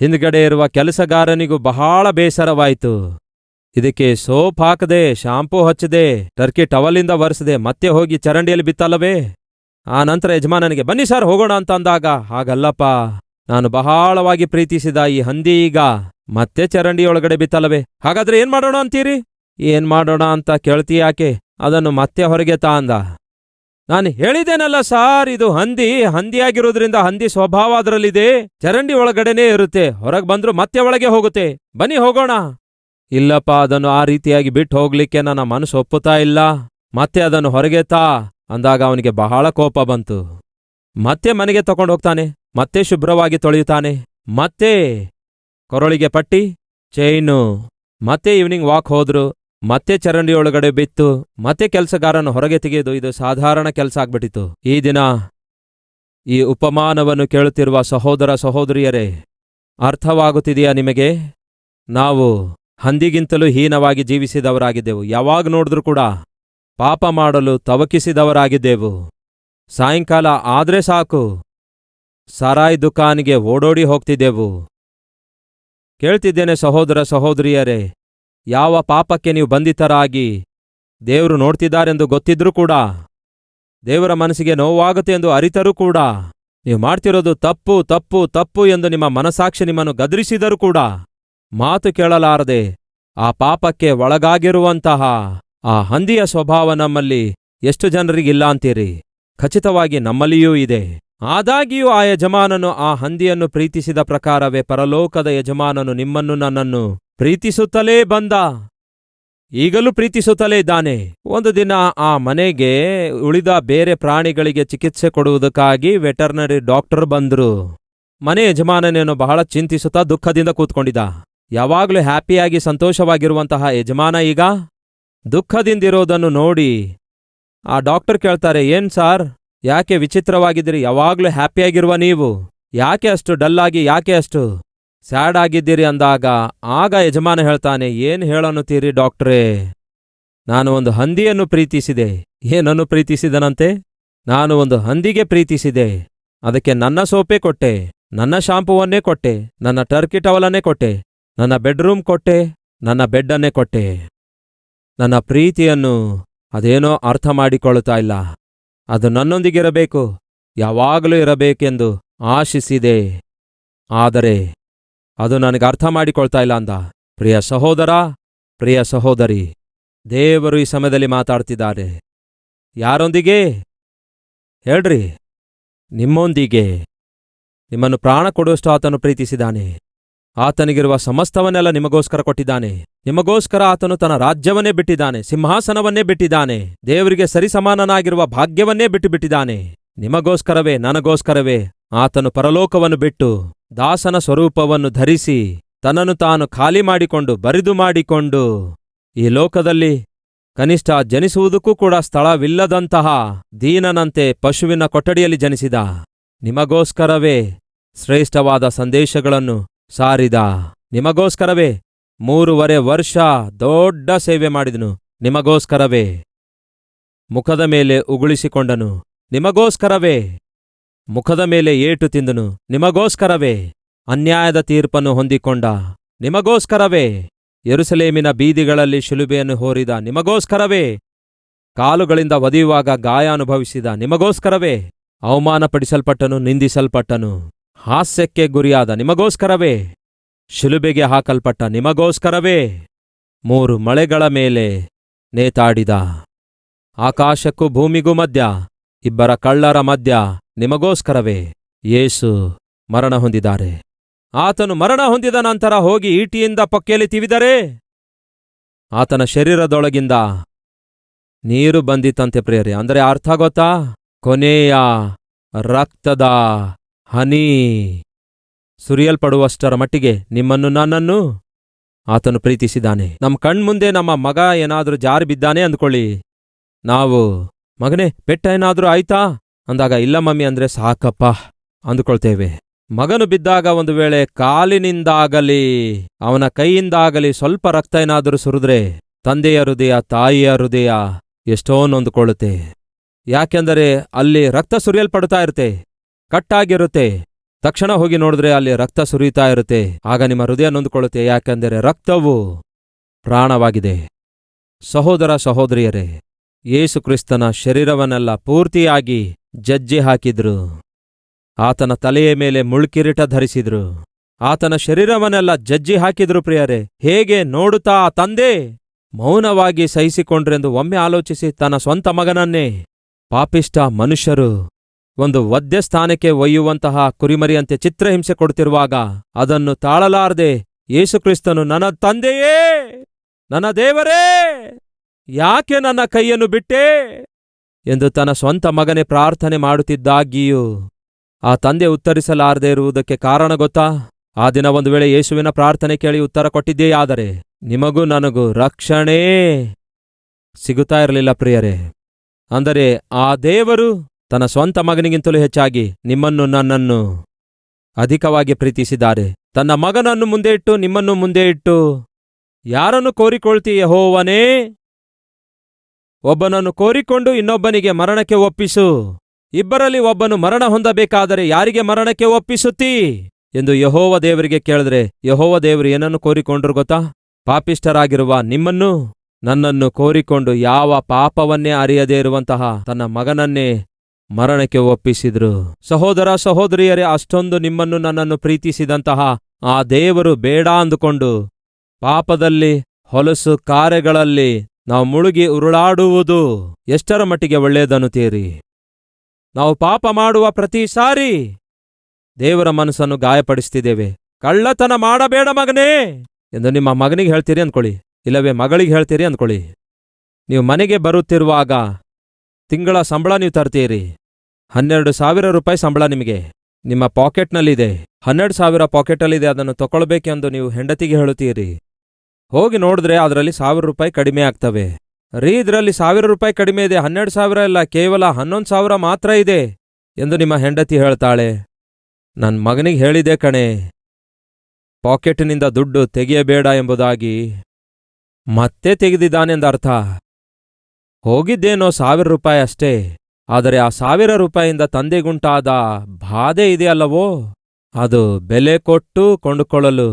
ಹಿಂದ್ಗಡೆ ಇರುವ ಕೆಲಸಗಾರನಿಗೂ ಬಹಳ ಬೇಸರವಾಯಿತು. ಇದಕ್ಕೆ ಸೋಪ್ ಹಾಕದೆ, ಶಾಂಪೂ ಹಚ್ಚದೆ, ಟರ್ಕಿ ಟವಲಿಂದ ಒರೆಸದೆ ಮತ್ತೆ ಹೋಗಿ ಚರಂಡಿಯಲ್ಲಿ ಬಿತ್ತಲ್ಲವೇ? ಆ ನಂತರ ಯಜಮಾನನಿಗೆ, ಬನ್ನಿ ಸರ್, ಹೋಗೋಣ ಅಂತ ಅಂದಾಗ, ಹಾಗಲ್ಲಪ್ಪ, ನಾನು ಬಹಳವಾಗಿ ಪ್ರೀತಿಸಿದ ಈ ಹಂದಿ ಈಗ ಮತ್ತೆ ಚರಂಡಿಯೊಳಗಡೆ ಬಿತ್ತಲ್ಲವೇ? ಹಾಗಾದ್ರೆ ಏನ್ ಮಾಡೋಣ ಅಂತೀರಿ? ಏನ್ ಮಾಡೋಣ ಅಂತ ಕೇಳ್ತೀಯಾಕೆ ಅದನ್ನು ಮತ್ತೆ ಹೊರಗೆ ತಾ ಅಂದ. ನಾನು ಹೇಳಿದ್ದೇನಲ್ಲ ಸಾರ್, ಇದು ಹಂದಿ, ಹಂದಿಯಾಗಿರೋದ್ರಿಂದ ಹಂದಿ ಸ್ವಭಾವ ಅದರಲ್ಲಿದೆ. ಚರಂಡಿ ಒಳಗಡೆನೇ ಇರುತ್ತೆ. ಹೊರಗ್ ಬಂದ್ರು ಮತ್ತೆ ಒಳಗೆ ಹೋಗುತ್ತೆ. ಬನ್ನಿ ಹೋಗೋಣ. ಇಲ್ಲಪ್ಪ, ಅದನ್ನು ಆ ರೀತಿಯಾಗಿ ಬಿಟ್ಟು ಹೋಗ್ಲಿಕ್ಕೆ ನನ್ನ ಮನಸ್ಸು ಒಪ್ಪುತ್ತಾ ಇಲ್ಲ. ಮತ್ತೆ ಅದನ್ನು ಹೊರಗೆ ತಾ. ಅಂದಾಗ ಅವನಿಗೆ ಬಹಳ ಕೋಪ ಬಂತು. ಮತ್ತೆ ಮನೆಗೆ ತಕೊಂಡು ಹೋಗ್ತಾನೆ. ಮತ್ತೆ ಶುಭ್ರವಾಗಿ ತೊಳೆಯುತ್ತಾನೆ. ಮತ್ತೆ ಕೊರಳಿಗೆ ಪಟ್ಟಿ, ಚೈನು. ಮತ್ತೆ ಈವ್ನಿಂಗ್ ವಾಕ್ ಹೋದ್ರು. ಮತ್ತೆ ಚರಂಡಿಯೊಳಗಡೆ ಬಿತ್ತು, ಮತ್ತೆ ಕೆಲಸಗಾರನ ಹೊರಗೆ ತೆಗೆದು ಇದು ಸಾಧಾರಣ ಕೆಲಸ ಆಗ್ಬಿಟ್ಟಿತು. ಈ ದಿನ ಈ ಉಪಮಾನವನ್ನು ಕೇಳುತ್ತಿರುವ ಸಹೋದರ ಸಹೋದರಿಯರೇ, ಅರ್ಥವಾಗುತ್ತಿದೆಯಾ ನಿಮಗೆ? ನಾವು ಹಂದಿಗಿಂತಲೂ ಹೀನವಾಗಿ ಜೀವಿಸಿದವರಾಗಿದ್ದೆವು. ಯಾವಾಗ ನೋಡಿದ್ರೂ ಕೂಡ ಪಾಪ ಮಾಡಲು ತವಕಿಸಿದವರಾಗಿದ್ದೆವು. ಸಾಯಂಕಾಲ ಆದ್ರೆ ಸಾಕು, ಸಾರಾಯಿ ದುಕಾನಿಗೆ ಓಡೋಡಿ ಹೋಗ್ತಿದ್ದೆವು. ಕೇಳ್ತಿದ್ದೇನೆ ಸಹೋದರ ಸಹೋದರಿಯರೇ ಯಾವ ಪಾಪಕ್ಕೆ ನೀವು ಬಂಧಿತರಾಗಿ ದೇವರು ನೋಡ್ತಿದ್ದಾರೆಂದು ಗೊತ್ತಿದ್ರೂ ಕೂಡ, ದೇವರ ಮನಸ್ಸಿಗೆ ನೋವಾಗುತ್ತೆ ಎಂದು ಅರಿತರೂ ಕೂಡ, ನೀವು ಮಾಡ್ತಿರೋದು ತಪ್ಪು ತಪ್ಪು ತಪ್ಪು ಎಂದು ನಿಮ್ಮ ಮನಸಾಕ್ಷಿ ನಿಮ್ಮನ್ನು ಗದರಿಸಿದರೂ ಕೂಡ, ಮಾತು ಕೇಳಲಾರದೆ ಆ ಪಾಪಕ್ಕೆ ಒಳಗಾಗಿರುವಂತಹ ಆ ಹಂದಿಯ ಸ್ವಭಾವ ನಮ್ಮಲ್ಲಿ ಎಷ್ಟು ಜನರಿಗಿಲ್ಲ ಅಂತೀರಿ? ಖಚಿತವಾಗಿ ನಮ್ಮಲ್ಲಿಯೂ ಇದೆ. ಆದಾಗಿಯೂ ಆ ಯಜಮಾನನು ಆ ಹಂದಿಯನ್ನು ಪ್ರೀತಿಸಿದ ಪ್ರಕಾರವೇ ಪರಲೋಕದ ಯಜಮಾನನು ನಿಮ್ಮನ್ನು ನನ್ನನ್ನು ಪ್ರೀತಿಸುತ್ತಲೇ ಬಂದ. ಈಗಲೂ ಪ್ರೀತಿಸುತ್ತಲೇ ಇದ್ದಾನೆ. ಒಂದು ದಿನ ಆ ಮನೆಗೆ ಉಳಿದ ಬೇರೆ ಪ್ರಾಣಿಗಳಿಗೆ ಚಿಕಿತ್ಸೆ ಕೊಡುವುದಕ್ಕಾಗಿ ವೆಟರ್ನರಿ ಡಾಕ್ಟರ್ ಬಂದ್ರು. ಮನೆ ಯಜಮಾನನೇನು ಬಹಳ ಚಿಂತಿಸುತ್ತಾ ದುಃಖದಿಂದ ಕೂತ್ಕೊಂಡಿದ್ದ. ಯಾವಾಗ್ಲೂ ಹ್ಯಾಪಿಯಾಗಿ ಸಂತೋಷವಾಗಿರುವಂತಹ ಯಜಮಾನ ಈಗ? ದುಃಖದಿಂದಿರೋದನ್ನು ನೋಡಿ. ಆ ಡಾಕ್ಟರ್ ಕೇಳ್ತಾರೆ, ಏನ್ ಸಾರ್? ಯಾಕೆ ವಿಚಿತ್ರವಾಗಿದ್ದೀರಿ? ಯಾವಾಗ್ಲೂ ಹ್ಯಾಪಿಯಾಗಿರುವ ನೀವು. ಯಾಕೆ ಅಷ್ಟು ಡಲ್ಲಾಗಿ? ಯಾಕೆ ಅಷ್ಟು? ಸ್ಯಾಡ್ ಆಗಿದ್ದೀರಿ ಅಂದಾಗ ಆಗ ಯಜಮಾನ ಹೇಳ್ತಾನೆ, ಏನ್ ಹೇಳನ್ನುತ್ತೀರಿ ಡಾಕ್ಟ್ರೇ? ನಾನು ಒಂದು ಹಂದಿಯನ್ನು ಪ್ರೀತಿಸಿದೆ. ಏನನ್ನು ಪ್ರೀತಿಸಿದನಂತೆ? ನಾನು ಒಂದು ಹಂದಿಗೆ ಪ್ರೀತಿಸಿದೆ. ಅದಕ್ಕೆ ನನ್ನ ಸೋಪೇ ಕೊಟ್ಟೆ, ನನ್ನ ಶಾಂಪುವನ್ನೇ ಕೊಟ್ಟೆ, ನನ್ನ ಟರ್ಕಿ ಟವಲನ್ನೇ ಕೊಟ್ಟೆ, ನನ್ನ ಬೆಡ್ರೂಮ್ ಕೊಟ್ಟೆ, ನನ್ನ ಬೆಡ್ಡನ್ನೇ ಕೊಟ್ಟೆ. ನನ್ನ ಪ್ರೀತಿಯನ್ನು ಅದೇನೋ ಅರ್ಥ ಮಾಡಿಕೊಳ್ಳುತ್ತಾ ಇಲ್ಲ. ಅದು ನನ್ನೊಂದಿಗಿರಬೇಕು, ಯಾವಾಗಲೂ ಇರಬೇಕೆಂದು ಆಶಿಸಿದೆ. ಆದರೆ ಅದು ನನಗೆ ಅರ್ಥ ಮಾಡಿಕೊಳ್ತಾ ಇಲ್ಲ ಅಂದ. ಪ್ರಿಯ ಸಹೋದರ, ಪ್ರಿಯ ಸಹೋದರಿ, ದೇವರು ಈ ಸಮಯದಲ್ಲಿ ಮಾತಾಡ್ತಿದ್ದಾರೆ. ಯಾರೊಂದಿಗೆ? ಹೇಳ್ರಿ. ನಿಮ್ಮೊಂದಿಗೆ. ನಿಮ್ಮನ್ನು ಪ್ರಾಣ ಕೊಡುವಷ್ಟು ಆತನು ಪ್ರೀತಿಸಿದಾನೆ ಆತನಿಗಿರುವ ಸಮಸ್ತವನ್ನೆಲ್ಲ ನಿಮಗೋಸ್ಕರ ಕೊಟ್ಟಿದ್ದಾನೆ. ನಿಮಗೋಸ್ಕರ ಆತನು ತನ್ನ ರಾಜ್ಯವನ್ನೇ ಬಿಟ್ಟಿದ್ದಾನೆ, ಸಿಂಹಾಸನವನ್ನೇ ಬಿಟ್ಟಿದ್ದಾನೆ, ದೇವರಿಗೆ ಸರಿಸಮಾನನಾಗಿರುವ ಭಾಗ್ಯವನ್ನೇ ಬಿಟ್ಟು ಬಿಟ್ಟಿದ್ದಾನೆ ನಿಮಗೋಸ್ಕರವೇ, ನನಗೋಸ್ಕರವೇ, ಆತನು ಪರಲೋಕವನ್ನು ಬಿಟ್ಟು ದಾಸನ ಸ್ವರೂಪವನ್ನು ಧರಿಸಿ ತನ್ನನ್ನು ತಾನು ಖಾಲಿ ಮಾಡಿಕೊಂಡು ಬರಿದು ಮಾಡಿಕೊಂಡು ಈ ಲೋಕದಲ್ಲಿ ಕನಿಷ್ಠ ಜನಿಸುವುದಕ್ಕೂ ಕೂಡ ಸ್ಥಳವಿಲ್ಲದಂತಹ ದೀನನಂತೆ ಪಶುವಿನ ಕೊಠಡಿಯಲ್ಲಿ ಜನಿಸಿದ ನಿಮಗೋಸ್ಕರವೇ ಶ್ರೇಷ್ಠವಾದ ಸಂದೇಶಗಳನ್ನು ಸಾರಿದ. ನಿಮಗೋಸ್ಕರವೇ ಮೂರುವರೆ ವರ್ಷ ದೊಡ್ಡ ಸೇವೆ ಮಾಡಿದನು. ನಿಮಗೋಸ್ಕರವೇ ಮುಖದ ಮೇಲೆ ಉಗುಳಿಸಿಕೊಂಡನು. ನಿಮಗೋಸ್ಕರವೇ ಮುಖದ ಮೇಲೆ ಏಟು ತಿಂದನು. ನಿಮಗೋಸ್ಕರವೇ? ಅನ್ಯಾಯದ ತೀರ್ಪನ್ನು ಹೊಂದಿಕೊಂಡ. ನಿಮಗೋಸ್ಕರವೇ? ಯರುಸಲೇಮಿನ ಬೀದಿಗಳಲ್ಲಿ ಶಿಲುಬೆಯನ್ನು ಹೋರಿದ. ನಿಮಗೋಸ್ಕರವೇ? ಕಾಲುಗಳಿಂದ ಒದೆಯುವಾಗ ಗಾಯ ಅನುಭವಿಸಿದ. ನಿಮಗೋಸ್ಕರವೇ? ಅವಮಾನಪಡಿಸಲ್ಪಟ್ಟನು, ನಿಂದಿಸಲ್ಪಟ್ಟನು. ಹಾಸ್ಯಕ್ಕೆ ಗುರಿಯಾದ. ನಿಮಗೋಸ್ಕರವೇ? ಶಿಲುಬೆಗೆ ಹಾಕಲ್ಪಟ್ಟ. ನಿಮಗೋಸ್ಕರವೇ? ಮೂರು ಮಳೆಗಳ ಮೇಲೆ ನೇತಾಡಿದ. ಆಕಾಶಕ್ಕೂ ಭೂಮಿಗೂ ಮಧ್ಯ, ಇಬ್ಬರ ಕಳ್ಳರ ಮಧ್ಯ ನಿಮಗೋಸ್ಕರವೇ ಯೇಸು ಮರಣ ಹೊಂದಿದ್ದಾರೆ ಆತನು ಮರಣ ಹೊಂದಿದ ನಂತರ ಹೋಗಿ ಈಟಿಯಿಂದ ಪೊಕ್ಕೆಯಲ್ಲಿ ತಿವಿದರೆ ಆತನ ಶರೀರದೊಳಗಿಂದ ನೀರು ಬಂದಿತಂತೆ ಪ್ರೇರಿ ಅಂದರೆ ಅರ್ಥ ಗೊತ್ತಾ? ಕೊನೆಯ ರಕ್ತದ ಹನಿ ಸುರಿಯಲ್ಪಡುವಷ್ಟರ ಮಟ್ಟಿಗೆ ನಿಮ್ಮನ್ನು ನನ್ನನ್ನು ಆತನು ಪ್ರೀತಿಸಿದ್ದಾನೆ. ನಮ್ಮ ಕಣ್ಮುಂದೆ ನಮ್ಮ ಮಗ ಏನಾದರೂ ಜಾರಿ ಬಿದ್ದಾನೆ ಅಂದ್ಕೊಳ್ಳಿ. ನಾವು ಮಗನೇ, ಪೆಟ್ಟ ಏನಾದರೂ ಆಯ್ತಾ? ಅಂದಾಗ, ಇಲ್ಲ ಮಮ್ಮಿ, ಅಂದ್ರೆ ಸಾಕಪ್ಪ, ಅಂದುಕೊಳ್ತೇವೆ. ಮಗನು ಬಿದ್ದಾಗ ಒಂದು ವೇಳೆ ಕಾಲಿನಿಂದಾಗಲಿ, ಅವನ ಕೈಯಿಂದಾಗಲಿ ಸ್ವಲ್ಪ ರಕ್ತ ಏನಾದರೂ ಸುರಿದ್ರೆ, ತಂದೆಯ ಹೃದಯ, ತಾಯಿಯ ಹೃದಯ ಎಷ್ಟೋ ನೊಂದುಕೊಳ್ಳುತ್ತೆ. ಯಾಕೆಂದರೆ ಅಲ್ಲಿ ರಕ್ತ ಸುರಿಯಲ್ಪಡ್ತಾ ಇರುತ್ತೆ, ಕಟ್ಟಾಗಿರುತ್ತೆ. ತಕ್ಷಣ ಹೋಗಿ ನೋಡಿದ್ರೆ ಅಲ್ಲಿ ರಕ್ತ ಸುರಿಯುತ್ತಾ ಇರುತ್ತೆ. ಆಗ ನಿಮ್ಮ ಹೃದಯ ನೊಂದುಕೊಳ್ಳುತ್ತೆ. ಯಾಕೆಂದರೆ ರಕ್ತವು ಪ್ರಾಣವಾಗಿದೆ. ಸಹೋದರ ಸಹೋದರಿಯರೇ, ಯೇಸು ಕ್ರಿಸ್ತನ ಶರೀರವನ್ನೆಲ್ಲ ಪೂರ್ತಿಯಾಗಿ ಜಜ್ಜಿ ಹಾಕಿದ್ರು. ಆತನ ತಲೆಯ ಮೇಲೆ ಮುಳ್ಕಿರಿಟ ಧರಿಸಿದ್ರು. ಆತನ ಶರೀರವನ್ನೆಲ್ಲ ಜಜ್ಜಿ ಹಾಕಿದ್ರು, ಪ್ರಿಯರೇ. ಹೇಗೆ ನೋಡುತ್ತಾ ತಂದೆ? ಮೌನವಾಗಿ ಸಹಿಸಿಕೊಂಡ್ರೆಂದು ಒಮ್ಮೆ ಆಲೋಚಿಸಿ ತನ್ನ ಸ್ವಂತ ಮಗನನ್ನೇ. ಪಾಪಿಷ್ಟ ಮನುಷ್ಯರು. ಒಂದು ವದ್ಯ ಸ್ಥಾನಕ್ಕೆ ಒಯ್ಯುವಂತಹ ಕುರಿಮರಿಯಂತೆ ಚಿತ್ರಹಿಂಸೆ ಕೊಡುತ್ತಿರುವಾಗ ಅದನ್ನು ತಾಳಲಾರದೆ ಯೇಸುಕ್ರಿಸ್ತನು, ನನ್ನ ತಂದೆಯೇ! ನನ್ನ ದೇವರೇ! ಯಾಕೆ ನನ್ನ ಕೈಯನ್ನು ಬಿಟ್ಟೆ? ಎಂದು ತನ್ನ ಸ್ವಂತ ಮಗನೇ ಪ್ರಾರ್ಥನೆ ಮಾಡುತ್ತಿದ್ದಾಗಿಯೂ ಆ ತಂದೆ ಉತ್ತರಿಸಲಾರದೆ ಇರುವುದಕ್ಕೆ ಕಾರಣ ಗೊತ್ತಾ? ಆ ದಿನ ಒಂದು ವೇಳೆ ಯೇಸುವಿನ ಪ್ರಾರ್ಥನೆ ಕೇಳಿ ಉತ್ತರ ಕೊಟ್ಟಿದ್ದೇಯಾದರೆ, ನಿಮಗೂ ನನಗೂ ರಕ್ಷಣೆ ಸಿಗುತ್ತಾ ಇರಲಿಲ್ಲ ಪ್ರಿಯರೇ. ಅಂದರೆ ಆ ದೇವರು ತನ್ನ ಸ್ವಂತ ಮಗನಿಗಿಂತಲೂ ಹೆಚ್ಚಾಗಿ ನಿಮ್ಮನ್ನು ನನ್ನನ್ನು ಅಧಿಕವಾಗಿ ಪ್ರೀತಿಸಿದ್ದಾರೆ. ತನ್ನ ಮಗನನ್ನು ಮುಂದೆ ಇಟ್ಟು ನಿಮ್ಮನ್ನು ಮುಂದೆ ಇಟ್ಟು ಯಾರನ್ನು ಕೋರಿಕೊಳ್ತೀಯ ಯಹೋವನೇ? ಒಬ್ಬನನ್ನು ಕೋರಿಕೊಂಡು ಇನ್ನೊಬ್ಬನಿಗೆ ಮರಣಕ್ಕೆ ಒಪ್ಪಿಸು. ಇಬ್ಬರಲ್ಲಿ ಒಬ್ಬನು ಮರಣ ಹೊಂದಬೇಕಾದರೆ ಯಾರಿಗೆ ಮರಣಕ್ಕೆ ಒಪ್ಪಿಸುತ್ತೀ? ಎಂದು ಯಹೋವ ದೇವರಿಗೆ ಕೇಳಿದ್ರೆ, ಯಹೋವ ದೇವರು ಏನನ್ನು ಕೋರಿಕೊಂಡ್ರು ಗೊತ್ತಾ? ಪಾಪಿಷ್ಠರಾಗಿರುವ ನಿಮ್ಮನ್ನು, ನನ್ನನ್ನು ಕೋರಿಕೊಂಡು ಯಾವ ಪಾಪವನ್ನೇ ಅರಿಯದೇ ಇರುವಂತಹ ತನ್ನ ಮಗನನ್ನೇ ಮರಣಕ್ಕೆ ಒಪ್ಪಿಸಿದ್ರು. ಸಹೋದರ ಸಹೋದರಿಯರೇ, ಅಷ್ಟೊಂದು ನಿಮ್ಮನ್ನು ನನ್ನನ್ನು ಪ್ರೀತಿಸಿದಂತಹ ಆ ದೇವರು ಬೇಡ ಅಂದುಕೊಂಡು ಪಾಪದಲ್ಲಿ, ಹೊಲಸು ಕಾರ್ಯಗಳಲ್ಲಿ ನಾವು ಮುಳುಗಿ ಉರುಳಾಡುವುದು ಎಷ್ಟರ ಮಟ್ಟಿಗೆ ಒಳ್ಳೆಯದನ್ನುತ್ತೀರಿ ನಾವು ಪಾಪ ಮಾಡುವ ಪ್ರತಿ ಸಾರಿ ದೇವರ ಮನಸ್ಸನ್ನು ಗಾಯಪಡಿಸ್ತಿದ್ದೇವೆ. ಕಳ್ಳತನ ಮಾಡಬೇಡ ಮಗನೇ ಎಂದು ನಿಮ್ಮ ಮಗನಿಗೆ ಹೇಳ್ತೀರಿ ಅಂದ್ಕೊಳ್ಳಿ, ಇಲ್ಲವೇ ಮಗಳಿಗೆ ಹೇಳ್ತೀರಿ ಅಂದ್ಕೊಳ್ಳಿ. ನೀವು ಮನೆಗೆ ಬರುತ್ತಿರುವಾಗ ತಿಂಗಳ ಸಂಬಳ ನೀವು ತರ್ತೀರಿ. ಹನ್ನೆರಡು ಸಾವಿರ ರೂಪಾಯಿ ಸಂಬಳ ನಿಮಗೆ. ನಿಮ್ಮ ಪಾಕೆಟ್ನಲ್ಲಿದೆ. ಹನ್ನೆರಡು ಸಾವಿರ ಪಾಕೆಟಲ್ಲಿದೆ ಅದನ್ನು ತಗೊಳ್ಬೇಕೆಂದು ನೀವು ಹೆಂಡತಿಗೆ ಹೇಳುತ್ತೀರಿ. ಹೋಗಿ ನೋಡಿದ್ರೆ ಅದರಲ್ಲಿ ಸಾವಿರ ರೂಪಾಯಿ ಕಡಿಮೆ ಆಗ್ತವೆ. ರೀ, ಇದರಲ್ಲಿ ಸಾವಿರ ರೂಪಾಯಿ ಕಡಿಮೆ ಇದೆ, ಹನ್ನೆರಡು ಸಾವಿರ ಇಲ್ಲ, ಕೇವಲ ಹನ್ನೊಂದು ಸಾವಿರ ಮಾತ್ರ ಇದೆ ಎಂದು ನಿಮ್ಮ ಹೆಂಡತಿ ಹೇಳ್ತಾಳೆ. ನನ್ನ ಮಗನಿಗೆ ಹೇಳಿದೆ ಕಣೆ, ಪಾಕೆಟ್ನಿಂದ ದುಡ್ಡು ತೆಗೆಯಬೇಡ ಎಂಬುದಾಗಿ. ಮತ್ತೆ ತೆಗೆದಿದ್ದಾನೆಂದರ್ಥ ಹೋಗಿದ್ದೇನೋ ಸಾವಿರ ರೂಪಾಯಿ ಅಷ್ಟೇ, ಆದರೆ ಆ ಸಾವಿರ ರೂಪಾಯಿಯಿಂದ ತಂದೆಗುಂಟಾದ ಬಾಧೆ ಇದೆಯಲ್ಲವೋ ಅದು ಬೆಲೆ ಕೊಟ್ಟು ಕೊಂಡುಕೊಳ್ಳಲು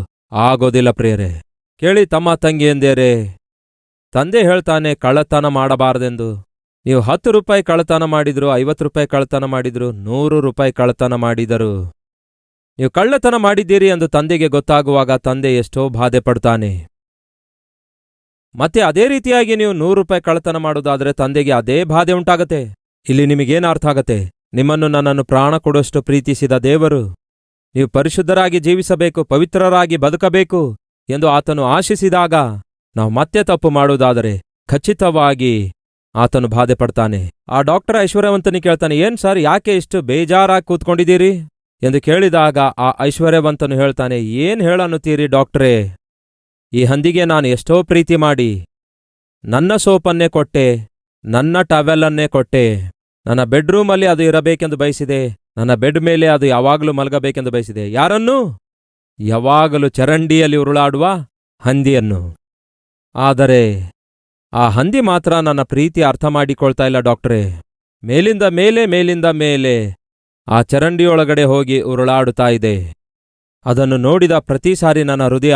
ಆಗೋದಿಲ್ಲ ಪ್ರಿಯರೇ. ಕೇಳಿ ತಮ್ಮ ತಂಗಿಯಂದೇರೆ ತಂದೆ ಹೇಳ್ತಾನೆ ಕಳ್ಳತನ ಮಾಡಬಾರದೆಂದು. ನೀವು ಹತ್ತು ರೂಪಾಯಿ ಕಳ್ಳತನ ಮಾಡಿದ್ರು, ಐವತ್ತು ರೂಪಾಯಿ ಕಳ್ಳತನ ಮಾಡಿದ್ರು, ನೂರು ರೂಪಾಯಿ ಕಳ್ಳತನ ಮಾಡಿದರು. ನೀವು ಕಳ್ಳತನ ಮಾಡಿದ್ದೀರಿ ಎಂದು ತಂದೆಗೆ ಗೊತ್ತಾಗುವಾಗ ತಂದೆ ಎಷ್ಟೋ ಬಾಧೆ ಪಡ್ತಾನೆ. ಮತ್ತೆ ಅದೇ ರೀತಿಯಾಗಿ ನೀವು ನೂರು ರೂಪಾಯಿ ಕಳ್ಳತನ ಮಾಡೋದಾದ್ರೆ ತಂದೆಗೆ ಅದೇ ಬಾಧೆ ಉಂಟಾಗತ್ತೆ. ಇಲ್ಲಿ ನಿಮಗೇನು ಅರ್ಥ ಆಗತ್ತೆ? ನಿಮ್ಮನ್ನು ನನ್ನನ್ನು ಪ್ರಾಣ ಕೊಡುವಷ್ಟು ಪ್ರೀತಿಸಿದ ದೇವರು. ನೀವು ಪರಿಶುದ್ಧರಾಗಿ ಜೀವಿಸಬೇಕು, ಪವಿತ್ರರಾಗಿ ಬದುಕಬೇಕು. ಎಂದು ಆತನು ಆಶಿಸಿದಾಗ ನಾವು ಮತ್ತೆ ತಪ್ಪು ಮಾಡುವುದಾದರೆ ಖಚಿತವಾಗಿ ಆತನು ಬಾಧೆ ಪಡ್ತಾನೆ ಆ ಡಾಕ್ಟರ್ ಐಶ್ವರ್ಯವಂತನಿಗೆ ಕೇಳ್ತಾನೆ, ಏನ್ ಸರ್, ಯಾಕೆ ಇಷ್ಟು ಬೇಜಾರಾಗಿ ಕೂತ್ಕೊಂಡಿದ್ದೀರಿ? ಎಂದು ಕೇಳಿದಾಗ ಆ ಐಶ್ವರ್ಯವಂತನು ಹೇಳ್ತಾನೆ, ಏನ್ ಹೇಳನ್ನುತ್ತೀರಿ ಡಾಕ್ಟ್ರೇ, ಈ ಹಂದಿಗೆ ನಾನು ಎಷ್ಟೋ ಪ್ರೀತಿ ಮಾಡಿ, ನನ್ನ ಸೋಪನ್ನೇ ಕೊಟ್ಟೆ, ನನ್ನ ಟವೆಲನ್ನೇ ಕೊಟ್ಟೆ, ನನ್ನ ಬೆಡ್ರೂಮಲ್ಲಿ ಅದು ಇರಬೇಕೆಂದು ಬಯಸಿದೆ, ನನ್ನ ಬೆಡ್ ಮೇಲೆ ಅದು ಯಾವಾಗಲೂ ಮಲಗಬೇಕೆಂದು ಬಯಸಿದೆ. ಯಾರನ್ನು? ಯಾವಾಗಲೂ ಚರಂಡಿಯಲ್ಲಿ ಉರುಳಾಡುವ ಹಂದಿಯನ್ನು. ಆದರೆ ಆ ಹಂದಿ ಮಾತ್ರ ನನ್ನ ಪ್ರೀತಿ ಅರ್ಥ ಮಾಡಿಕೊಳ್ತಾ ಇಲ್ಲ ಡಾಕ್ಟ್ರೇ. ಮೇಲಿಂದ ಮೇಲೆ ಮೇಲಿಂದ ಮೇಲೆ ಆ ಚರಂಡಿಯೊಳಗಡೆ ಹೋಗಿ ಉರುಳಾಡುತ್ತಾ ಇದೆ. ಅದನ್ನು ನೋಡಿದ ಪ್ರತಿ ಸಾರಿ ನನ್ನ ಹೃದಯ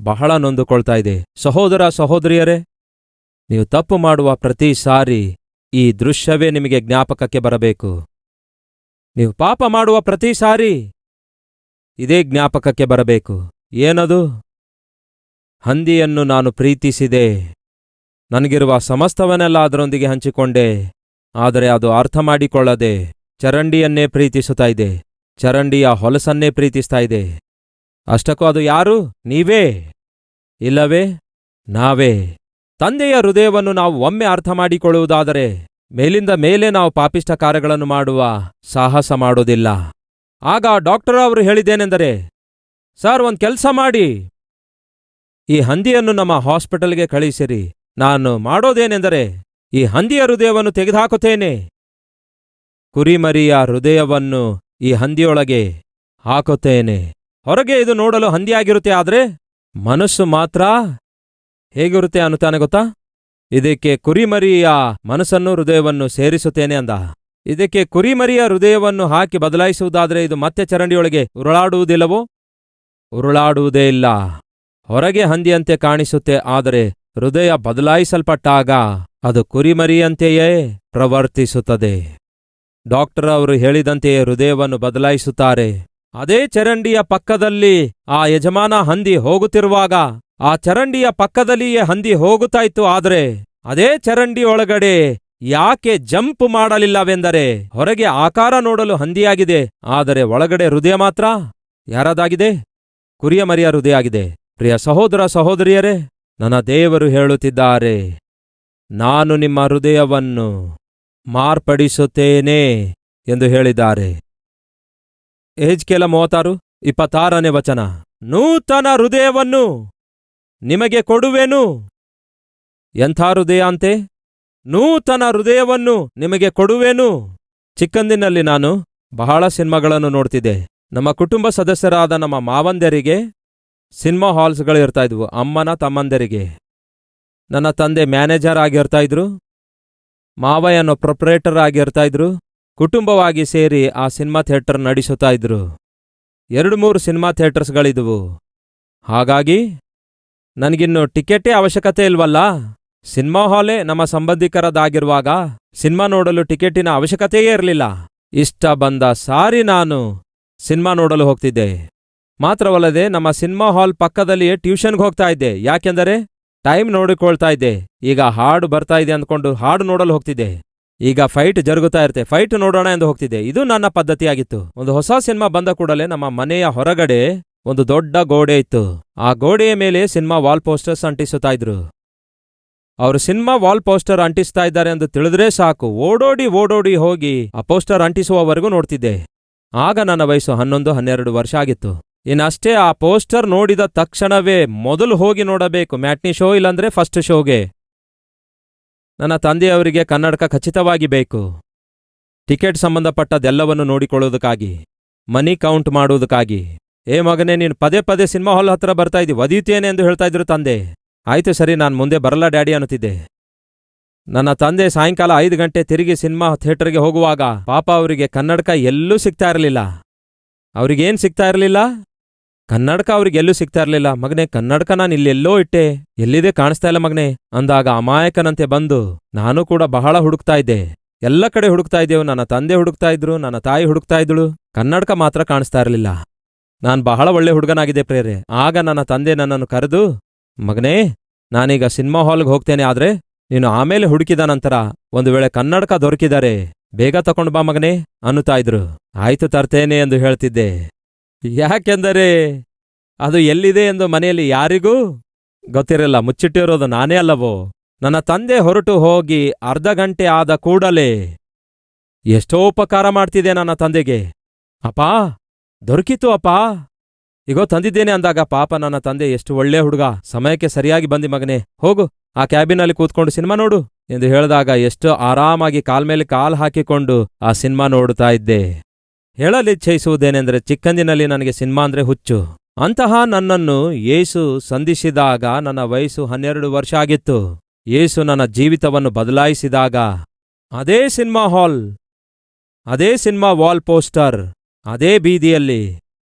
ಬಹಳ ನೊಂದುಕೊಳ್ತಾ ಇದೆ. ಸಹೋದರ, ಸಹೋದರಿಯರೇ, ನೀವು ತಪ್ಪು ಮಾಡುವ ಪ್ರತಿ ಸಾರಿ ಈ ದೃಶ್ಯವೇ ನಿಮಗೆ ಜ್ಞಾಪಕಕ್ಕೆ ಬರಬೇಕು. ನೀವು ಪಾಪ ಮಾಡುವ ಪ್ರತಿ ಸಾರಿ ಇದೇ ಜ್ಞಾಪಕಕ್ಕೆ ಬರಬೇಕು. ಏನದು? ಹಂದಿಯನ್ನು ನಾನು ಪ್ರೀತಿಸಿದೆ. ನನಗಿರುವ ಸಮಸ್ತವನ್ನೆಲ್ಲ ಅದರೊಂದಿಗೆ ಹಂಚಿಕೊಂಡೆ. ಆದರೆ ಅದು ಅರ್ಥ ಮಾಡಿಕೊಳ್ಳದೆ ಚರಂಡಿಯನ್ನೇ ಪ್ರೀತಿಸುತ್ತಾ ಇದೆ. ಚರಂಡಿಯ ಹೊಲಸನ್ನೇ ಪ್ರೀತಿಸ್ತಾ ಇದೆ. ಅಷ್ಟಕ್ಕೂ ಅದು ಯಾರು? ನೀವೇ? ಇಲ್ಲವೇ? ನಾವೇ? ತಂದೆಯ ಹೃದಯವನ್ನು ನಾವು ಒಮ್ಮೆ ಅರ್ಥ ಮಾಡಿಕೊಳ್ಳುವುದಾದರೆ ಮೇಲಿಂದ ಮೇಲೆ ನಾವು ಪಾಪಿಷ್ಟ ಕಾರ್ಯಗಳನ್ನು ಮಾಡುವ ಸಾಹಸ ಮಾಡೋದಿಲ್ಲ ಆಗ ಡಾಕ್ಟರ್ ಅವರು ಹೇಳಿದ್ದೇನೆಂದರೆ, ಸರ್, ಒಂದು ಕೆಲಸ ಮಾಡಿ. ಈ ಹಂದಿಯನ್ನು ನಮ್ಮ ಹಾಸ್ಪಿಟಲ್ಗೆ ಕಳಿಸಿರಿ. ನಾನು ಮಾಡೋದೇನೆಂದರೆ, ಈ ಹಂದಿಯ ಹೃದಯವನ್ನು ತೆಗೆದುಹಾಕುತ್ತೇನೆ. ಕುರಿಮರಿಯ ಹೃದಯವನ್ನು ಈ ಹಂದಿಯೊಳಗೆ ಹಾಕುತ್ತೇನೆ. ಹೊರಗೆ ಇದು ನೋಡಲು ಹಂದಿಯಾಗಿರುತ್ತೆ, ಆದರೆ ಮನಸ್ಸು ಮಾತ್ರ ಹೇಗಿರುತ್ತೆ ಅನ್ನುತ್ತಾನೆ ಗೊತ್ತಾ? ಇದಕ್ಕೆ ಕುರಿಮರಿಯ ಮನಸ್ಸನ್ನು ಹೃದಯವನ್ನು ಸೇರಿಸುತ್ತೇನೆ ಅಂದ. ಇದಕ್ಕೆ ಕುರಿಮರಿಯ ಹೃದಯವನ್ನು ಹಾಕಿ ಬದಲಾಯಿಸುವುದಾದರೆ ಇದು ಮತ್ತೆ ಚರಂಡಿಯೊಳಗೆ ಉರುಳಾಡುವುದಿಲ್ಲವೋ? ಉರುಳಾಡುವುದೇ ಇಲ್ಲ. ಹೊರಗೆ ಹಂದಿಯಂತೆ ಕಾಣಿಸುತ್ತೆ, ಆದರೆ ಹೃದಯ ಬದಲಾಯಿಸಲ್ಪಟ್ಟಾಗ ಅದು ಕುರಿಮರಿಯಂತೆಯೇ ಪ್ರವರ್ತಿಸುತ್ತದೆ. ಡಾಕ್ಟರ್ ಅವರು ಹೇಳಿದಂತೆಯೇ ಹೃದಯವನ್ನು ಬದಲಾಯಿಸುತ್ತಾರೆ. ಅದೇ ಚರಂಡಿಯ ಪಕ್ಕದಲ್ಲಿ ಆ ಯಜಮಾನ ಹಂದಿ ಹೋಗುತ್ತಿರುವಾಗ, ಆ ಚರಂಡಿಯ ಪಕ್ಕದಲ್ಲಿಯೇ ಹಂದಿ ಹೋಗುತ್ತಾ ಇತ್ತು ಆದರೆ ಅದೇ ಚರಂಡಿ ಒಳಗಡೆ ಯಾಕೆ ಜಂಪ್ ಮಾಡಲಿಲ್ಲವೆಂದರೆ ಹೊರಗೆ ಆಕಾರ ನೋಡಲು ಹಂದಿಯಾಗಿದೆ, ಆದರೆ ಒಳಗಡೆ ಹೃದಯ ಮಾತ್ರ ಯಾರದಾಗಿದೆ? ಕುರಿಯ ಮರಿಯ ಹೃದಯ ಆಗಿದೆ ಪ್ರಿಯ ಸಹೋದರ ಸಹೋದರಿಯರೇ, ನನ್ನ ದೇವರು ಹೇಳುತ್ತಿದ್ದಾರೆ, ನಾನು ನಿಮ್ಮ ಹೃದಯವನ್ನು ಮಾರ್ಪಡಿಸುತ್ತೇನೆ ಎಂದು ಹೇಳಿದ್ದಾರೆ. ಏಜ್ಕೆಲ ಮೂವತ್ತಾರು, ಇಪ್ಪತ್ತಾರನೇ ವಚನ. ನೂತನ ಹೃದಯವನ್ನು ನಿಮಗೆ ಕೊಡುವೆನು. ಎಂಥ ಹೃದಯ ಅಂತೆ? ನೂತನ ಹೃದಯವನ್ನು ನಿಮಗೆ ಕೊಡುವೆನು. ಚಿಕ್ಕಂದಿನಲ್ಲಿ ನಾನು ಬಹಳ ಸಿನಿಮಾಗಳನ್ನು ನೋಡ್ತಿದ್ದೆ. ನಮ್ಮ ಕುಟುಂಬ ಸದಸ್ಯರಾದ ನಮ್ಮ ಮಾವಂದರಿಗೆ ಸಿನಿಮಾ ಹಾಲ್ಸ್ಗಳು ಇರ್ತಾ ಇದ್ವು, ಅಮ್ಮನ ತಮ್ಮಂದರಿಗೆ. ನನ್ನ ತಂದೆ ಮ್ಯಾನೇಜರ್ ಆಗಿರ್ತಾ ಇದ್ರು, ಮಾವಯ್ಯನೋ ಪ್ರೊಪ್ರೇಟರ್ ಆಗಿರ್ತಾ ಇದ್ರು, ಕುಟುಂಬವಾಗಿ ಸೇರಿ ಆ ಸಿನಿಮಾ ಥಿಯೇಟರ್ ನಡೆಸುತ್ತಾ ಇದ್ರು. ಎರಡು ಮೂರು ಸಿನಿಮಾ ಥಿಯೇಟರ್ಸ್ಗಳಿದ್ವು. ಹಾಗಾಗಿ ನನಗಿನ್ನು ಟಿಕೆಟೇ ಅವಶ್ಯಕತೆ ಇಲ್ವಲ್ಲ? ಸಿನಿಮಾ ಹಾಲೇ ನಮ್ಮ ಸಂಬಂಧಿಕರದಾಗಿರುವಾಗ ಸಿನಿಮಾ ನೋಡಲು ಟಿಕೆಟಿನ ಅವಶ್ಯಕತೆಯೇ ಇರಲಿಲ್ಲ. ಇಷ್ಟ ಬಂದ ಸಾರಿ ನಾನು ಸಿನಿಮಾ ನೋಡಲು ಹೋಗ್ತಿದ್ದೆ. ಮಾತ್ರವಲ್ಲದೆ ನಮ್ಮ ಸಿನಿಮಾ ಹಾಲ್ ಪಕ್ಕದಲ್ಲಿಯೇ ಟ್ಯೂಷನ್ಗೆ ಹೋಗ್ತಾ ಇದ್ದೆ. ಯಾಕೆಂದರೆ ಟೈಮ್ ನೋಡಿಕೊಳ್ತಾ ಇದ್ದೆ. ಈಗ ಹಾಡು ಬರ್ತಾ ಇದೆ ಅಂದ್ಕೊಂಡು ಹಾಡು ನೋಡಲು ಹೋಗ್ತಿದ್ದೆ. ಈಗ ಫೈಟ್ ಜರುಗುತ್ತಾ ಇರುತ್ತೆ. ಫೈಟ್ ನೋಡೋಣ ಎಂದು ಹೋಗ್ತಿದ್ದೆ. ಇದು ನನ್ನ ಪದ್ಧತಿಯಾಗಿತ್ತು. ಒಂದು ಹೊಸ ಸಿನಿಮಾ ಬಂದ ಕೂಡಲೇ ನಮ್ಮ ಮನೆಯ ಹೊರಗಡೆ ಒಂದು ದೊಡ್ಡ ಗೋಡೆ ಇತ್ತು. ಆ ಗೋಡೆಯ ಮೇಲೆ ಸಿನಿಮಾ ವಾಲ್ ಪೋಸ್ಟರ್ಸ್ ಅಂಟಿಸುತ್ತಾ ಇದ್ರು. ಅವರು ಸಿನಿಮಾ ವಾಲ್ ಪೋಸ್ಟರ್ ಅಂಟಿಸ್ತಾ ಇದ್ದಾರೆ ಅಂತ ತಿಳಿದ್ರೆ ಸಾಕು. ಓಡೋಡಿ ಓಡೋಡಿ ಹೋಗಿ ಆ ಪೋಸ್ಟರ್ ಅಂಟಿಸುವವರೆಗೂ ನೋಡ್ತಿದ್ದೆ. ಆಗ ನನ್ನ ವಯಸ್ಸು ಹನ್ನೊಂದು, ಹನ್ನೆರಡು ವರ್ಷ ಆಗಿತ್ತು. ಇನ್ನಷ್ಟೇ ಆ ಪೋಸ್ಟರ್ ನೋಡಿದ ತಕ್ಷಣವೇ ಮೊದಲು ಹೋಗಿ ನೋಡಬೇಕು. ಮ್ಯಾಟ್ನಿ ಶೋ ಇಲ್ಲಾಂದ್ರೆ ಫಸ್ಟ್ ಶೋಗೆ. ನನ್ನ ತಂದೆಯವರಿಗೆ ಕನ್ನಡಕ ಖಚಿತವಾಗಿ ಬೇಕು. ಟಿಕೆಟ್ ಸಂಬಂಧಪಟ್ಟದೆಲ್ಲವನ್ನು ನೋಡಿಕೊಳ್ಳೋದಕ್ಕಾಗಿ ಮನಿ ಕೌಂಟ್ ಮಾಡುವುದಕ್ಕಾಗಿ. ಏ ಮಗನೇ, ನೀನು ಪದೇ ಪದೇ ಸಿನಿಮಾ ಹಾಲ್ ಹತ್ರ ಬರ್ತಾ ಇದ್ದಿ ಒದೀತೇನೆ ಎಂದು ಹೇಳ್ತಾ ಇದ್ರು ತಂದೆ. ಆಯ್ತು ಸರಿ, ನಾನು ಮುಂದೆ ಬರಲ್ಲ ಡ್ಯಾಡಿ ಅನ್ನುತ್ತಿದ್ದೆ. ನನ್ನ ತಂದೆ ಸಾಯಂಕಾಲ ಐದು ಗಂಟೆ ತಿರುಗಿ ಸಿನಿಮಾ ಥಿಯೇಟರ್ಗೆ ಹೋಗುವಾಗ ಪಾಪ ಅವರಿಗೆ ಕನ್ನಡಕ ಎಲ್ಲೂ ಸಿಗ್ತಾ ಇರಲಿಲ್ಲ. ಅವ್ರಿಗೇನ್ ಸಿಗ್ತಾ ಇರಲಿಲ್ಲ? ಕನ್ನಡಕ ಅವ್ರಿಗೆ ಎಲ್ಲೂ ಸಿಗ್ತಾ ಇರಲಿಲ್ಲ. ಮಗನೇ, ಕನ್ನಡಕ ನಾನು ಇಲ್ಲೆಲ್ಲೋ ಇಟ್ಟೆ. ಎಲ್ಲಿದೆ ಕಾಣಿಸ್ತಾ ಇಲ್ಲ ಮಗನೇ. ಅಂದಾಗ ಅಮಾಯಕನಂತೆ ಬಂದು ನಾನು ಕೂಡ ಬಹಳ ಹುಡುಕ್ತಾ ಇದ್ದೆ. ಎಲ್ಲ ಕಡೆ ಹುಡುಕ್ತಾ ಇದ್ದೆವು. ನನ್ನ ತಂದೆ ಹುಡುಕ್ತಾ ಇದ್ರು, ನನ್ನ ತಾಯಿ ಹುಡುಕ್ತಾ ಇದ್ದಳು. ಕನ್ನಡಕ ಮಾತ್ರ ಕಾಣಿಸ್ತಾ ಇರಲಿಲ್ಲ. ನಾನು ಬಹಳ ಒಳ್ಳೆ ಹುಡುಗನಾಗಿದೆ ಪ್ರೇರೆ. ಆಗ ನನ್ನ ತಂದೆ ನನ್ನನ್ನು ಕರೆದು ಮಗನೇ, ನಾನೀಗ ಸಿನಿಮಾ ಹಾಲ್ಗೆ ಹೋಗ್ತೇನೆ, ಆದ್ರೆ ನೀನು ಆಮೇಲೆ ಹುಡುಕಿದ ನಂತರ ಒಂದು ವೇಳೆ ಕನ್ನಡಕ ದೊರಕಿದರೆ ಬೇಗ ತಗೊಂಡು ಬಾ ಮಗನೇ, ಅನ್ನುತ್ತಾ ಇದ್ರು. ಆಯ್ತು ತರ್ತೇನೆ ಎಂದು ಹೇಳ್ತಿದ್ದೆ. ಯಾಕೆಂದರೆ ಅದು ಎಲ್ಲಿದೆ ಎಂದು ಮನೆಯಲ್ಲಿ ಯಾರಿಗೂ ಗೊತ್ತಿರಲ್ಲ. ಮುಚ್ಚಿಟ್ಟಿರೋದು ನಾನೇ ಅಲ್ಲವೋ? ನನ್ನ ತಂದೆ ಹೊರಟು ಹೋಗಿ ಅರ್ಧ ಗಂಟೆ ಆದ ಕೂಡಲೇ ಎಷ್ಟೋ ಉಪಕಾರ ಮಾಡ್ತಿದೆ ನನ್ನ ತಂದೆಗೆ. ಅಪಾ ದೊರಕಿತು ಅಪಾ ಇಗೋ, ತಂದಿದ್ದೇನೆ ಅಂದಾಗ ಪಾಪ ನನ್ನ ತಂದೆ ಎಷ್ಟು ಒಳ್ಳೆ ಹುಡುಗ. ಸಮಯಕ್ಕೆ ಸರಿಯಾಗಿ ಬಂದಿ ಮಗನೇ. ಹೋಗು, ಆ ಕ್ಯಾಬಿನಲ್ಲಿ ಕೂತ್ಕೊಂಡು ಸಿನಿಮಾ ನೋಡು ಎಂದು ಹೇಳಿದಾಗ ಎಷ್ಟು ಆರಾಮಾಗಿ ಕಾಲ್ಮೇಲೆ ಕಾಲ್ ಹಾಕಿಕೊಂಡು ಆ ಸಿನಿಮಾ ನೋಡುತ್ತಾ ಇದ್ದೆ. ಹೇಳಲಿಚ್ಛಯಿಸುವುದೇನೆಂದರೆ ಚಿಕ್ಕಂದಿನಲ್ಲಿ ನನಗೆ ಸಿನಿಮಾ ಅಂದ್ರೆ ಹುಚ್ಚು. ಅಂತಹ ನನ್ನನ್ನು ಯೇಸು ಸಂಧಿಸಿದಾಗ ನನ್ನ ವಯಸ್ಸು ಹನ್ನೆರಡು ವರ್ಷ ಆಗಿತ್ತು. ಯೇಸು ನನ್ನ ಜೀವಿತವನ್ನು ಬದಲಾಯಿಸಿದಾಗ ಅದೇ ಸಿನಿಮಾ ಹಾಲ್, ಅದೇ ಸಿನಿಮಾ ವಾಲ್ ಪೋಸ್ಟರ್, ಅದೇ ಬೀದಿಯಲ್ಲಿ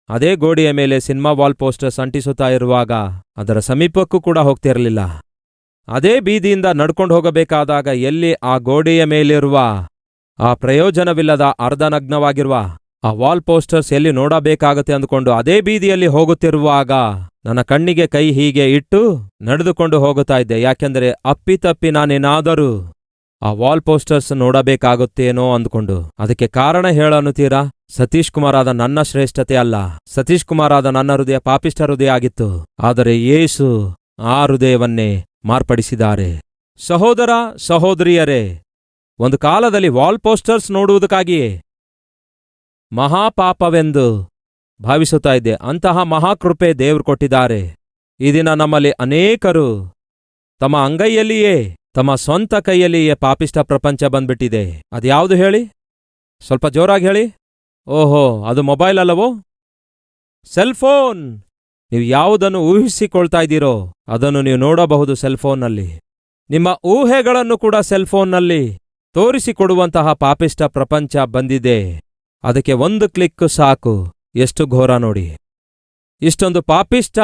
ಅದೇ ಗೋಡೆಯ ಮೇಲೆ ಸಿನಿಮಾ ವಾಲ್ ಪೋಸ್ಟರ್ಸ್ ಅಂಟಿಸುತ್ತಾ ಇರುವಾಗ ಅದರ ಸಮೀಪಕ್ಕೂ ಕೂಡ ಹೋಗ್ತಿರಲಿಲ್ಲ. ಅದೇ ಬೀದಿಯಿಂದ ನಡ್ಕೊಂಡು ಹೋಗಬೇಕಾದಾಗ ಎಲ್ಲಿ ಆ ಗೋಡೆಯ ಮೇಲಿರುವ ಆ ಪ್ರಯೋಜನವಿಲ್ಲದ ಅರ್ಧನಗ್ನವಾಗಿರುವ ಆ ವಾಲ್ ಪೋಸ್ಟರ್ಸ್ ಎಲ್ಲಿ ನೋಡಬೇಕಾಗತ್ತೆ ಅಂದುಕೊಂಡು ಅದೇ ಬೀದಿಯಲ್ಲಿ ಹೋಗುತ್ತಿರುವಾಗ ನನ್ನ ಕಣ್ಣಿಗೆ ಕೈ ಹೀಗೆ ಇಟ್ಟು ನಡೆದುಕೊಂಡು ಹೋಗುತ್ತಾ ಇದ್ದೆ. ಯಾಕೆಂದರೆ ಅಪ್ಪಿತಪ್ಪಿ ನಾನೇನಾದರೂ ಆ ವಾಲ್ ಪೋಸ್ಟರ್ಸ್ ನೋಡಬೇಕಾಗುತ್ತೇನೋ ಅಂದ್ಕೊಂಡು. ಅದಕ್ಕೆ ಕಾರಣ ಹೇಳನ್ನುತ್ತೀರಾ ಸತೀಶ್ ಕುಮಾರಾದ ನನ್ನ ಶ್ರೇಷ್ಠತೆ ಅಲ್ಲ. ಸತೀಶ್ ಕುಮಾರಾದ ನನ್ನ ಹೃದಯ ಪಾಪಿಷ್ಠ ಹೃದಯ ಆಗಿತ್ತು. ಆದರೆ ಯೇಸು ಆ ಹೃದಯವನ್ನೇ ಮಾರ್ಪಡಿಸಿದ್ದಾರೆ. ಸಹೋದರ, ಸಹೋದರಿಯರೇ, ಒಂದು ಕಾಲದಲ್ಲಿ ವಾಲ್ ಪೋಸ್ಟರ್ಸ್ ನೋಡುವುದಕ್ಕಾಗಿಯೇ ಮಹಾಪಾಪವೆಂದು ಭಾವಿಸುತ್ತಾ ಇದ್ದೆ. ಅಂತಹ ಮಹಾಕೃಪೆ ದೇವರು ಕೊಟ್ಟಿದ್ದಾರೆ. ಈ ದಿನ ನಮ್ಮಲ್ಲಿ ಅನೇಕರು ತಮ್ಮ ಅಂಗೈಯಲ್ಲಿಯೇ, ತಮ್ಮ ಸ್ವಂತ ಕೈಯಲ್ಲಿಯೇ ಪಾಪಿಷ್ಠ ಪ್ರಪಂಚ ಬಂದ್ಬಿಟ್ಟಿದೆ. ಅದ್ಯಾವುದು ಹೇಳಿ? ಸ್ವಲ್ಪ ಜೋರಾಗಿ ಹೇಳಿ. ಓಹೋ, ಅದು ಮೊಬೈಲ್ ಅಲ್ಲವೋ? ಸೆಲ್ಫೋನ್ ನೀವು ಯಾವುದನ್ನು ಊಹಿಸಿಕೊಳ್ತಾ ಇದ್ದೀರೋ, ಅದನ್ನು ನೀವು ನೋಡಬಹುದು ಸೆಲ್ಫೋನ್ನಲ್ಲಿ ನಿಮ್ಮ ಊಹೆಗಳನ್ನು ಕೂಡ ಸೆಲ್ಫೋನ್ನಲ್ಲಿ ತೋರಿಸಿಕೊಡುವಂತಹ ಪಾಪಿಷ್ಟ ಪ್ರಪಂಚ ಬಂದಿದೆ. ಅದಕ್ಕೆ ಒಂದು ಕ್ಲಿಕ್ ಸಾಕು, ಎಷ್ಟು ಘೋರ ನೋಡಿ. ಇಷ್ಟೊಂದು ಪಾಪಿಷ್ಟ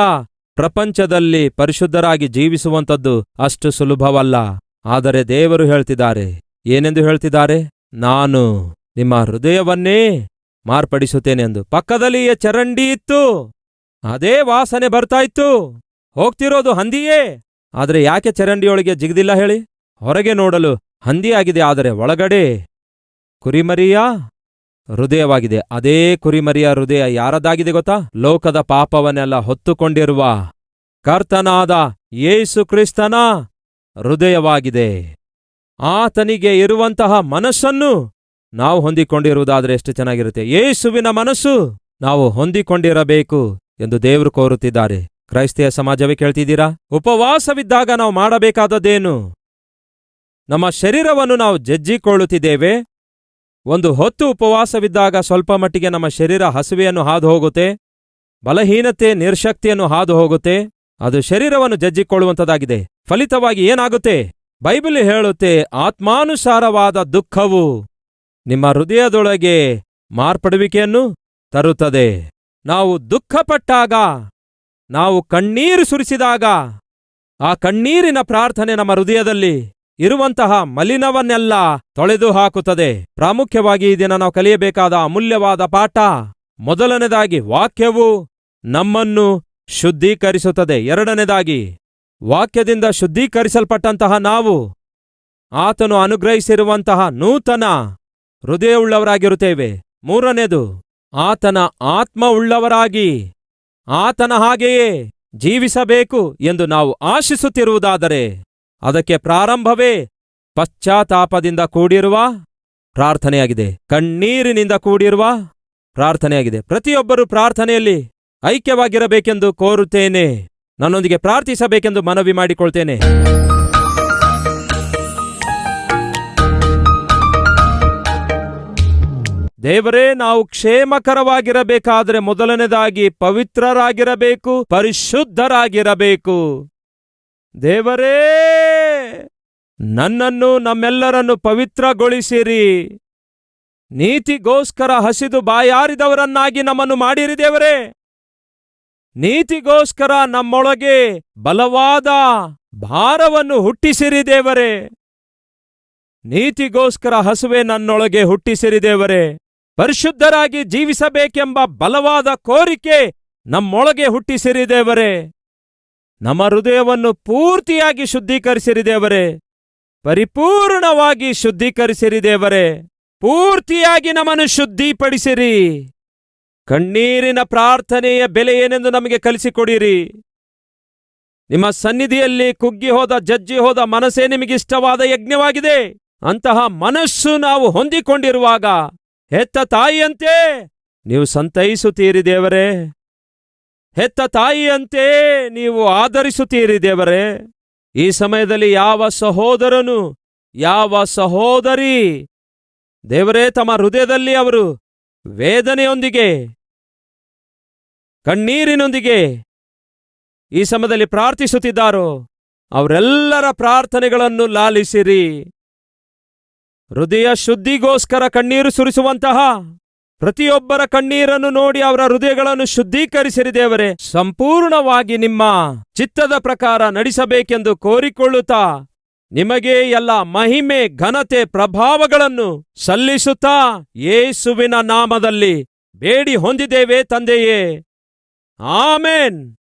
ಪ್ರಪಂಚದಲ್ಲಿ ಪರಿಶುದ್ಧರಾಗಿ ಜೀವಿಸುವಂಥದ್ದು ಅಷ್ಟು ಸುಲಭವಲ್ಲ. ಆದರೆ ದೇವರು ಹೇಳ್ತಿದ್ದಾರೆ. ಏನೆಂದು ಹೇಳ್ತಿದ್ದಾರೆ? ನಾನು. ನಿಮ್ಮ ಹೃದಯವನ್ನೇ ಮಾರ್ಪಡಿಸುತ್ತೇನೆಂದು ಪಕ್ಕದಲ್ಲಿಯೇ ಚರಂಡಿ ಇತ್ತು. ಅದೇ ವಾಸನೆ ಬರ್ತಾ ಇತ್ತು. ಹೋಗ್ತಿರೋದು ಹಂದಿಯೇ. ಆದರೆ ಯಾಕೆ ಚರಂಡಿಯೊಳಗೆ ಜಿಗದಿಲ್ಲ ಹೇಳಿ. ಹೊರಗೆ ನೋಡಲು ಹಂದಿಯಾಗಿದೆ ಆದರೆ ಒಳಗಡೆ ಕುರಿಮರಿಯ ಹೃದಯವಾಗಿದೆ. ಅದೇ ಕುರಿಮರಿಯ ಹೃದಯ ಯಾರದಾಗಿದೆ ಗೊತ್ತಾ? ಲೋಕದ ಪಾಪವನ್ನೆಲ್ಲ ಹೊತ್ತುಕೊಂಡಿರುವ ಕರ್ತನಾದ ಯೇಸು ಕ್ರಿಸ್ತನ ಹೃದಯವಾಗಿದೆ. ಆತನಿಗೆ ಇರುವಂತಹ ಮನಸ್ಸನ್ನು ನಾವು ಹೊಂದಿಕೊಂಡಿರುವುದಾದ್ರೆ ಎಷ್ಟು ಚೆನ್ನಾಗಿರುತ್ತೆ. ಯೇಸುವಿನ ಮನಸ್ಸು ನಾವು ಹೊಂದಿಕೊಂಡಿರಬೇಕು ಎಂದು ದೇವರು ಕೋರುತ್ತಿದ್ದಾರೆ. ಕ್ರೈಸ್ತಿಯ ಸಮಾಜವೇ ಕೇಳ್ತಿದ್ದೀರಾ? ಉಪವಾಸವಿದ್ದಾಗ ನಾವು ಮಾಡಬೇಕಾದದ್ದೇನು? ನಮ್ಮ ಶರೀರವನ್ನು ನಾವು ಜಜ್ಜಿಕೊಳ್ಳುತ್ತಿದ್ದೇವೆ. ಒಂದು ಹೊತ್ತು ಉಪವಾಸವಿದ್ದಾಗ ಸ್ವಲ್ಪ ಮಟ್ಟಿಗೆ ನಮ್ಮ ಶರೀರ ಹಸುವೆಯನ್ನು ಹಾದು ಹೋಗುತ್ತೆ ಬಲಹೀನತೆ, ನಿರ್ಶಕ್ತಿಯನ್ನು ಹಾದು ಹೋಗುತ್ತೆ ಅದು ಶರೀರವನ್ನು ಜಜ್ಜಿಕೊಳ್ಳುವಂಥದ್ದಾಗಿದೆ ಫಲಿತವಾಗಿ ಏನಾಗುತ್ತೆ? ಬೈಬಲ್ ಹೇಳುತ್ತೆ, ಆತ್ಮಾನುಸಾರವಾದ ದುಃಖವು ನಿಮ್ಮ ಹೃದಯದೊಳಗೆ ಮಾರ್ಪಡುವಿಕೆಯನ್ನು ತರುತ್ತದೆ. ನಾವು ದುಃಖಪಟ್ಟಾಗ, ನಾವು ಕಣ್ಣೀರು ಸುರಿಸಿದಾಗ, ಆ ಕಣ್ಣೀರಿನ ಪ್ರಾರ್ಥನೆ ನಮ್ಮ ಹೃದಯದಲ್ಲಿ ಇರುವಂತಹ ಮಲಿನವನ್ನೆಲ್ಲ ತೊಳೆದು ಹಾಕುತ್ತದೆ ಪ್ರಾಮುಖ್ಯವಾಗಿ ಈ ದಿನ ನಾವು ಕಲಿಯಬೇಕಾದ ಅಮೂಲ್ಯವಾದ ಪಾಠ ಮೊದಲನೇದಾಗಿ ವಾಕ್ಯವು ನಮ್ಮನ್ನು ಶುದ್ಧೀಕರಿಸುತ್ತದೆ. ಎರಡನೇದಾಗಿ ವಾಕ್ಯದಿಂದ ಶುದ್ಧೀಕರಿಸಲ್ಪಟ್ಟಂತಹ ನಾವು, ಆತನು ಅನುಗ್ರಹಿಸಿರುವಂತಹ ನೂತನ ಹೃದಯವುಳ್ಳವರಾಗಿರುತ್ತೇವೆ. ಮೂರನೇದು, ಆತನ ಆತ್ಮವುಳ್ಳವರಾಗಿ. ಆತನ ಹಾಗೆಯೇ ಜೀವಿಸಬೇಕು ಎಂದು ನಾವು ಆಶಿಸುತ್ತಿರುವುದಾದರೆ, ಅದಕ್ಕೆ ಪ್ರಾರಂಭವೇ ಪಶ್ಚಾತ್ತಾಪದಿಂದ ಕೂಡಿರುವ ಪ್ರಾರ್ಥನೆಯಾಗಿದೆ. ಕಣ್ಣೀರಿನಿಂದ ಕೂಡಿರುವ ಪ್ರಾರ್ಥನೆಯಾಗಿದೆ. ಪ್ರತಿಯೊಬ್ಬರೂ ಪ್ರಾರ್ಥನೆಯಲ್ಲಿ ಐಕ್ಯವಾಗಿರಬೇಕೆಂದು ಕೋರುತ್ತೇನೆ. ನನ್ನೊಂದಿಗೆ ಪ್ರಾರ್ಥಿಸಬೇಕೆಂದು ಮನವಿ ಮಾಡಿಕೊಳ್ತೇನೆ. ದೇವರೇ, ನಾವು ಕ್ಷೇಮಕರವಾಗಿರಬೇಕಾದ್ರೆ ಮೊದಲನೇದಾಗಿ ಪವಿತ್ರರಾಗಿರಬೇಕು, ಪರಿಶುದ್ಧರಾಗಿರಬೇಕು. ದೇವರೇ, ನನ್ನನ್ನು ನಮ್ಮೆಲ್ಲರನ್ನು ಪವಿತ್ರಗೊಳಿಸಿರಿ. ನೀತಿಗೋಸ್ಕರ ಹಸಿದು ಬಾಯಾರಿದವರನ್ನಾಗಿ ನಮ್ಮನ್ನು ಮಾಡಿರಿ ದೇವರೇ. ನೀತಿಗೋಸ್ಕರ ನಮ್ಮೊಳಗೆ ಬಲವಾದ ಭಾರವನ್ನು ಹುಟ್ಟಿಸಿರಿ ದೇವರೇ. ನೀತಿಗೋಸ್ಕರ ಹಸುವೆ ನನ್ನೊಳಗೆ ಹುಟ್ಟಿಸಿರಿ ದೇವರೇ. ಪರಿಶುದ್ಧರಾಗಿ ಜೀವಿಸಬೇಕೆಂಬ ಬಲವಾದ ಕೋರಿಕೆ ನಮ್ಮೊಳಗೆ ಹುಟ್ಟಿಸಿರಿದೇವರೇ ನಮ್ಮ ಹೃದಯವನ್ನು ಪೂರ್ತಿಯಾಗಿ ಶುದ್ಧೀಕರಿಸಿರಿ ದೇವರೇ. ಪರಿಪೂರ್ಣವಾಗಿ ಶುದ್ಧೀಕರಿಸಿರಿ ದೇವರೇ. ಪೂರ್ತಿಯಾಗಿ ನಮ್ಮನ್ನು ಶುದ್ಧಿಪಡಿಸಿರಿ. ಕಣ್ಣೀರಿನ ಪ್ರಾರ್ಥನೆಯ ಬೆಲೆ ಏನೆಂದು ನಮಗೆ ಕಲಿಸಿಕೊಡಿರಿ. ನಿಮ್ಮ ಸನ್ನಿಧಿಯಲ್ಲಿ ಕುಗ್ಗಿ ಹೋದ, ಜಜ್ಜಿ ಹೋದ ಮನಸ್ಸೇ ನಿಮಗಿಷ್ಟವಾದ ಯಜ್ಞವಾಗಿದೆ. ಅಂತಹ ಮನಸ್ಸು ನಾವು ಹೊಂದಿಕೊಂಡಿರುವಾಗ ಹೆತ್ತ ತಾಯಿಯಂತೆ ನೀವು ಸಂತೈಸುತ್ತೀರಿ ದೇವರೇ. ಹೆತ್ತ ತಾಯಿಯಂತೆ ನೀವು ಆಧರಿಸುತ್ತೀರಿ ದೇವರೇ. ಈ ಸಮಯದಲ್ಲಿ ಯಾವ ಸಹೋದರನು, ಯಾವ ಸಹೋದರಿ? ದೇವರೇ, ತಮ್ಮ ಹೃದಯದಲ್ಲಿ ಅವರು ವೇದನೆಯೊಂದಿಗೆ, ಕಣ್ಣೀರಿನೊಂದಿಗೆ ಈ ಸಮಯದಲ್ಲಿ ಪ್ರಾರ್ಥಿಸುತ್ತಿದ್ದಾರೋ, ಅವರೆಲ್ಲರ ಪ್ರಾರ್ಥನೆಗಳನ್ನು ಲಾಲಿಸಿರಿ. ಹೃದಯ ಶುದ್ಧಿಗೋಸ್ಕರ ಕಣ್ಣೀರು ಸುರಿಸುವಂತಹ ಪ್ರತಿಯೊಬ್ಬರ ಕಣ್ಣೀರನ್ನು ನೋಡಿ ಅವರ ಹೃದಯಗಳನ್ನು ಶುದ್ಧೀಕರಿಸಿರಿ ದೇವರೇ. ಸಂಪೂರ್ಣವಾಗಿ ನಿಮ್ಮ ಚಿತ್ತದ ಪ್ರಕಾರ ನಡೆಸಬೇಕೆಂದು ಕೋರಿಕೊಳ್ಳುತ್ತಾ ನಿಮಗೆ ಎಲ್ಲ ಮಹಿಮೆ, ಘನತೆ, ಪ್ರಭಾವಗಳನ್ನು ಸಲ್ಲಿಸುತ್ತಾ ಯೇಸುವಿನ ನಾಮದಲ್ಲಿ ಬೇಡಿ ಹೊಂದಿದ್ದೇವೆ ತಂದೆಯೇ. ಆಮೇನ್.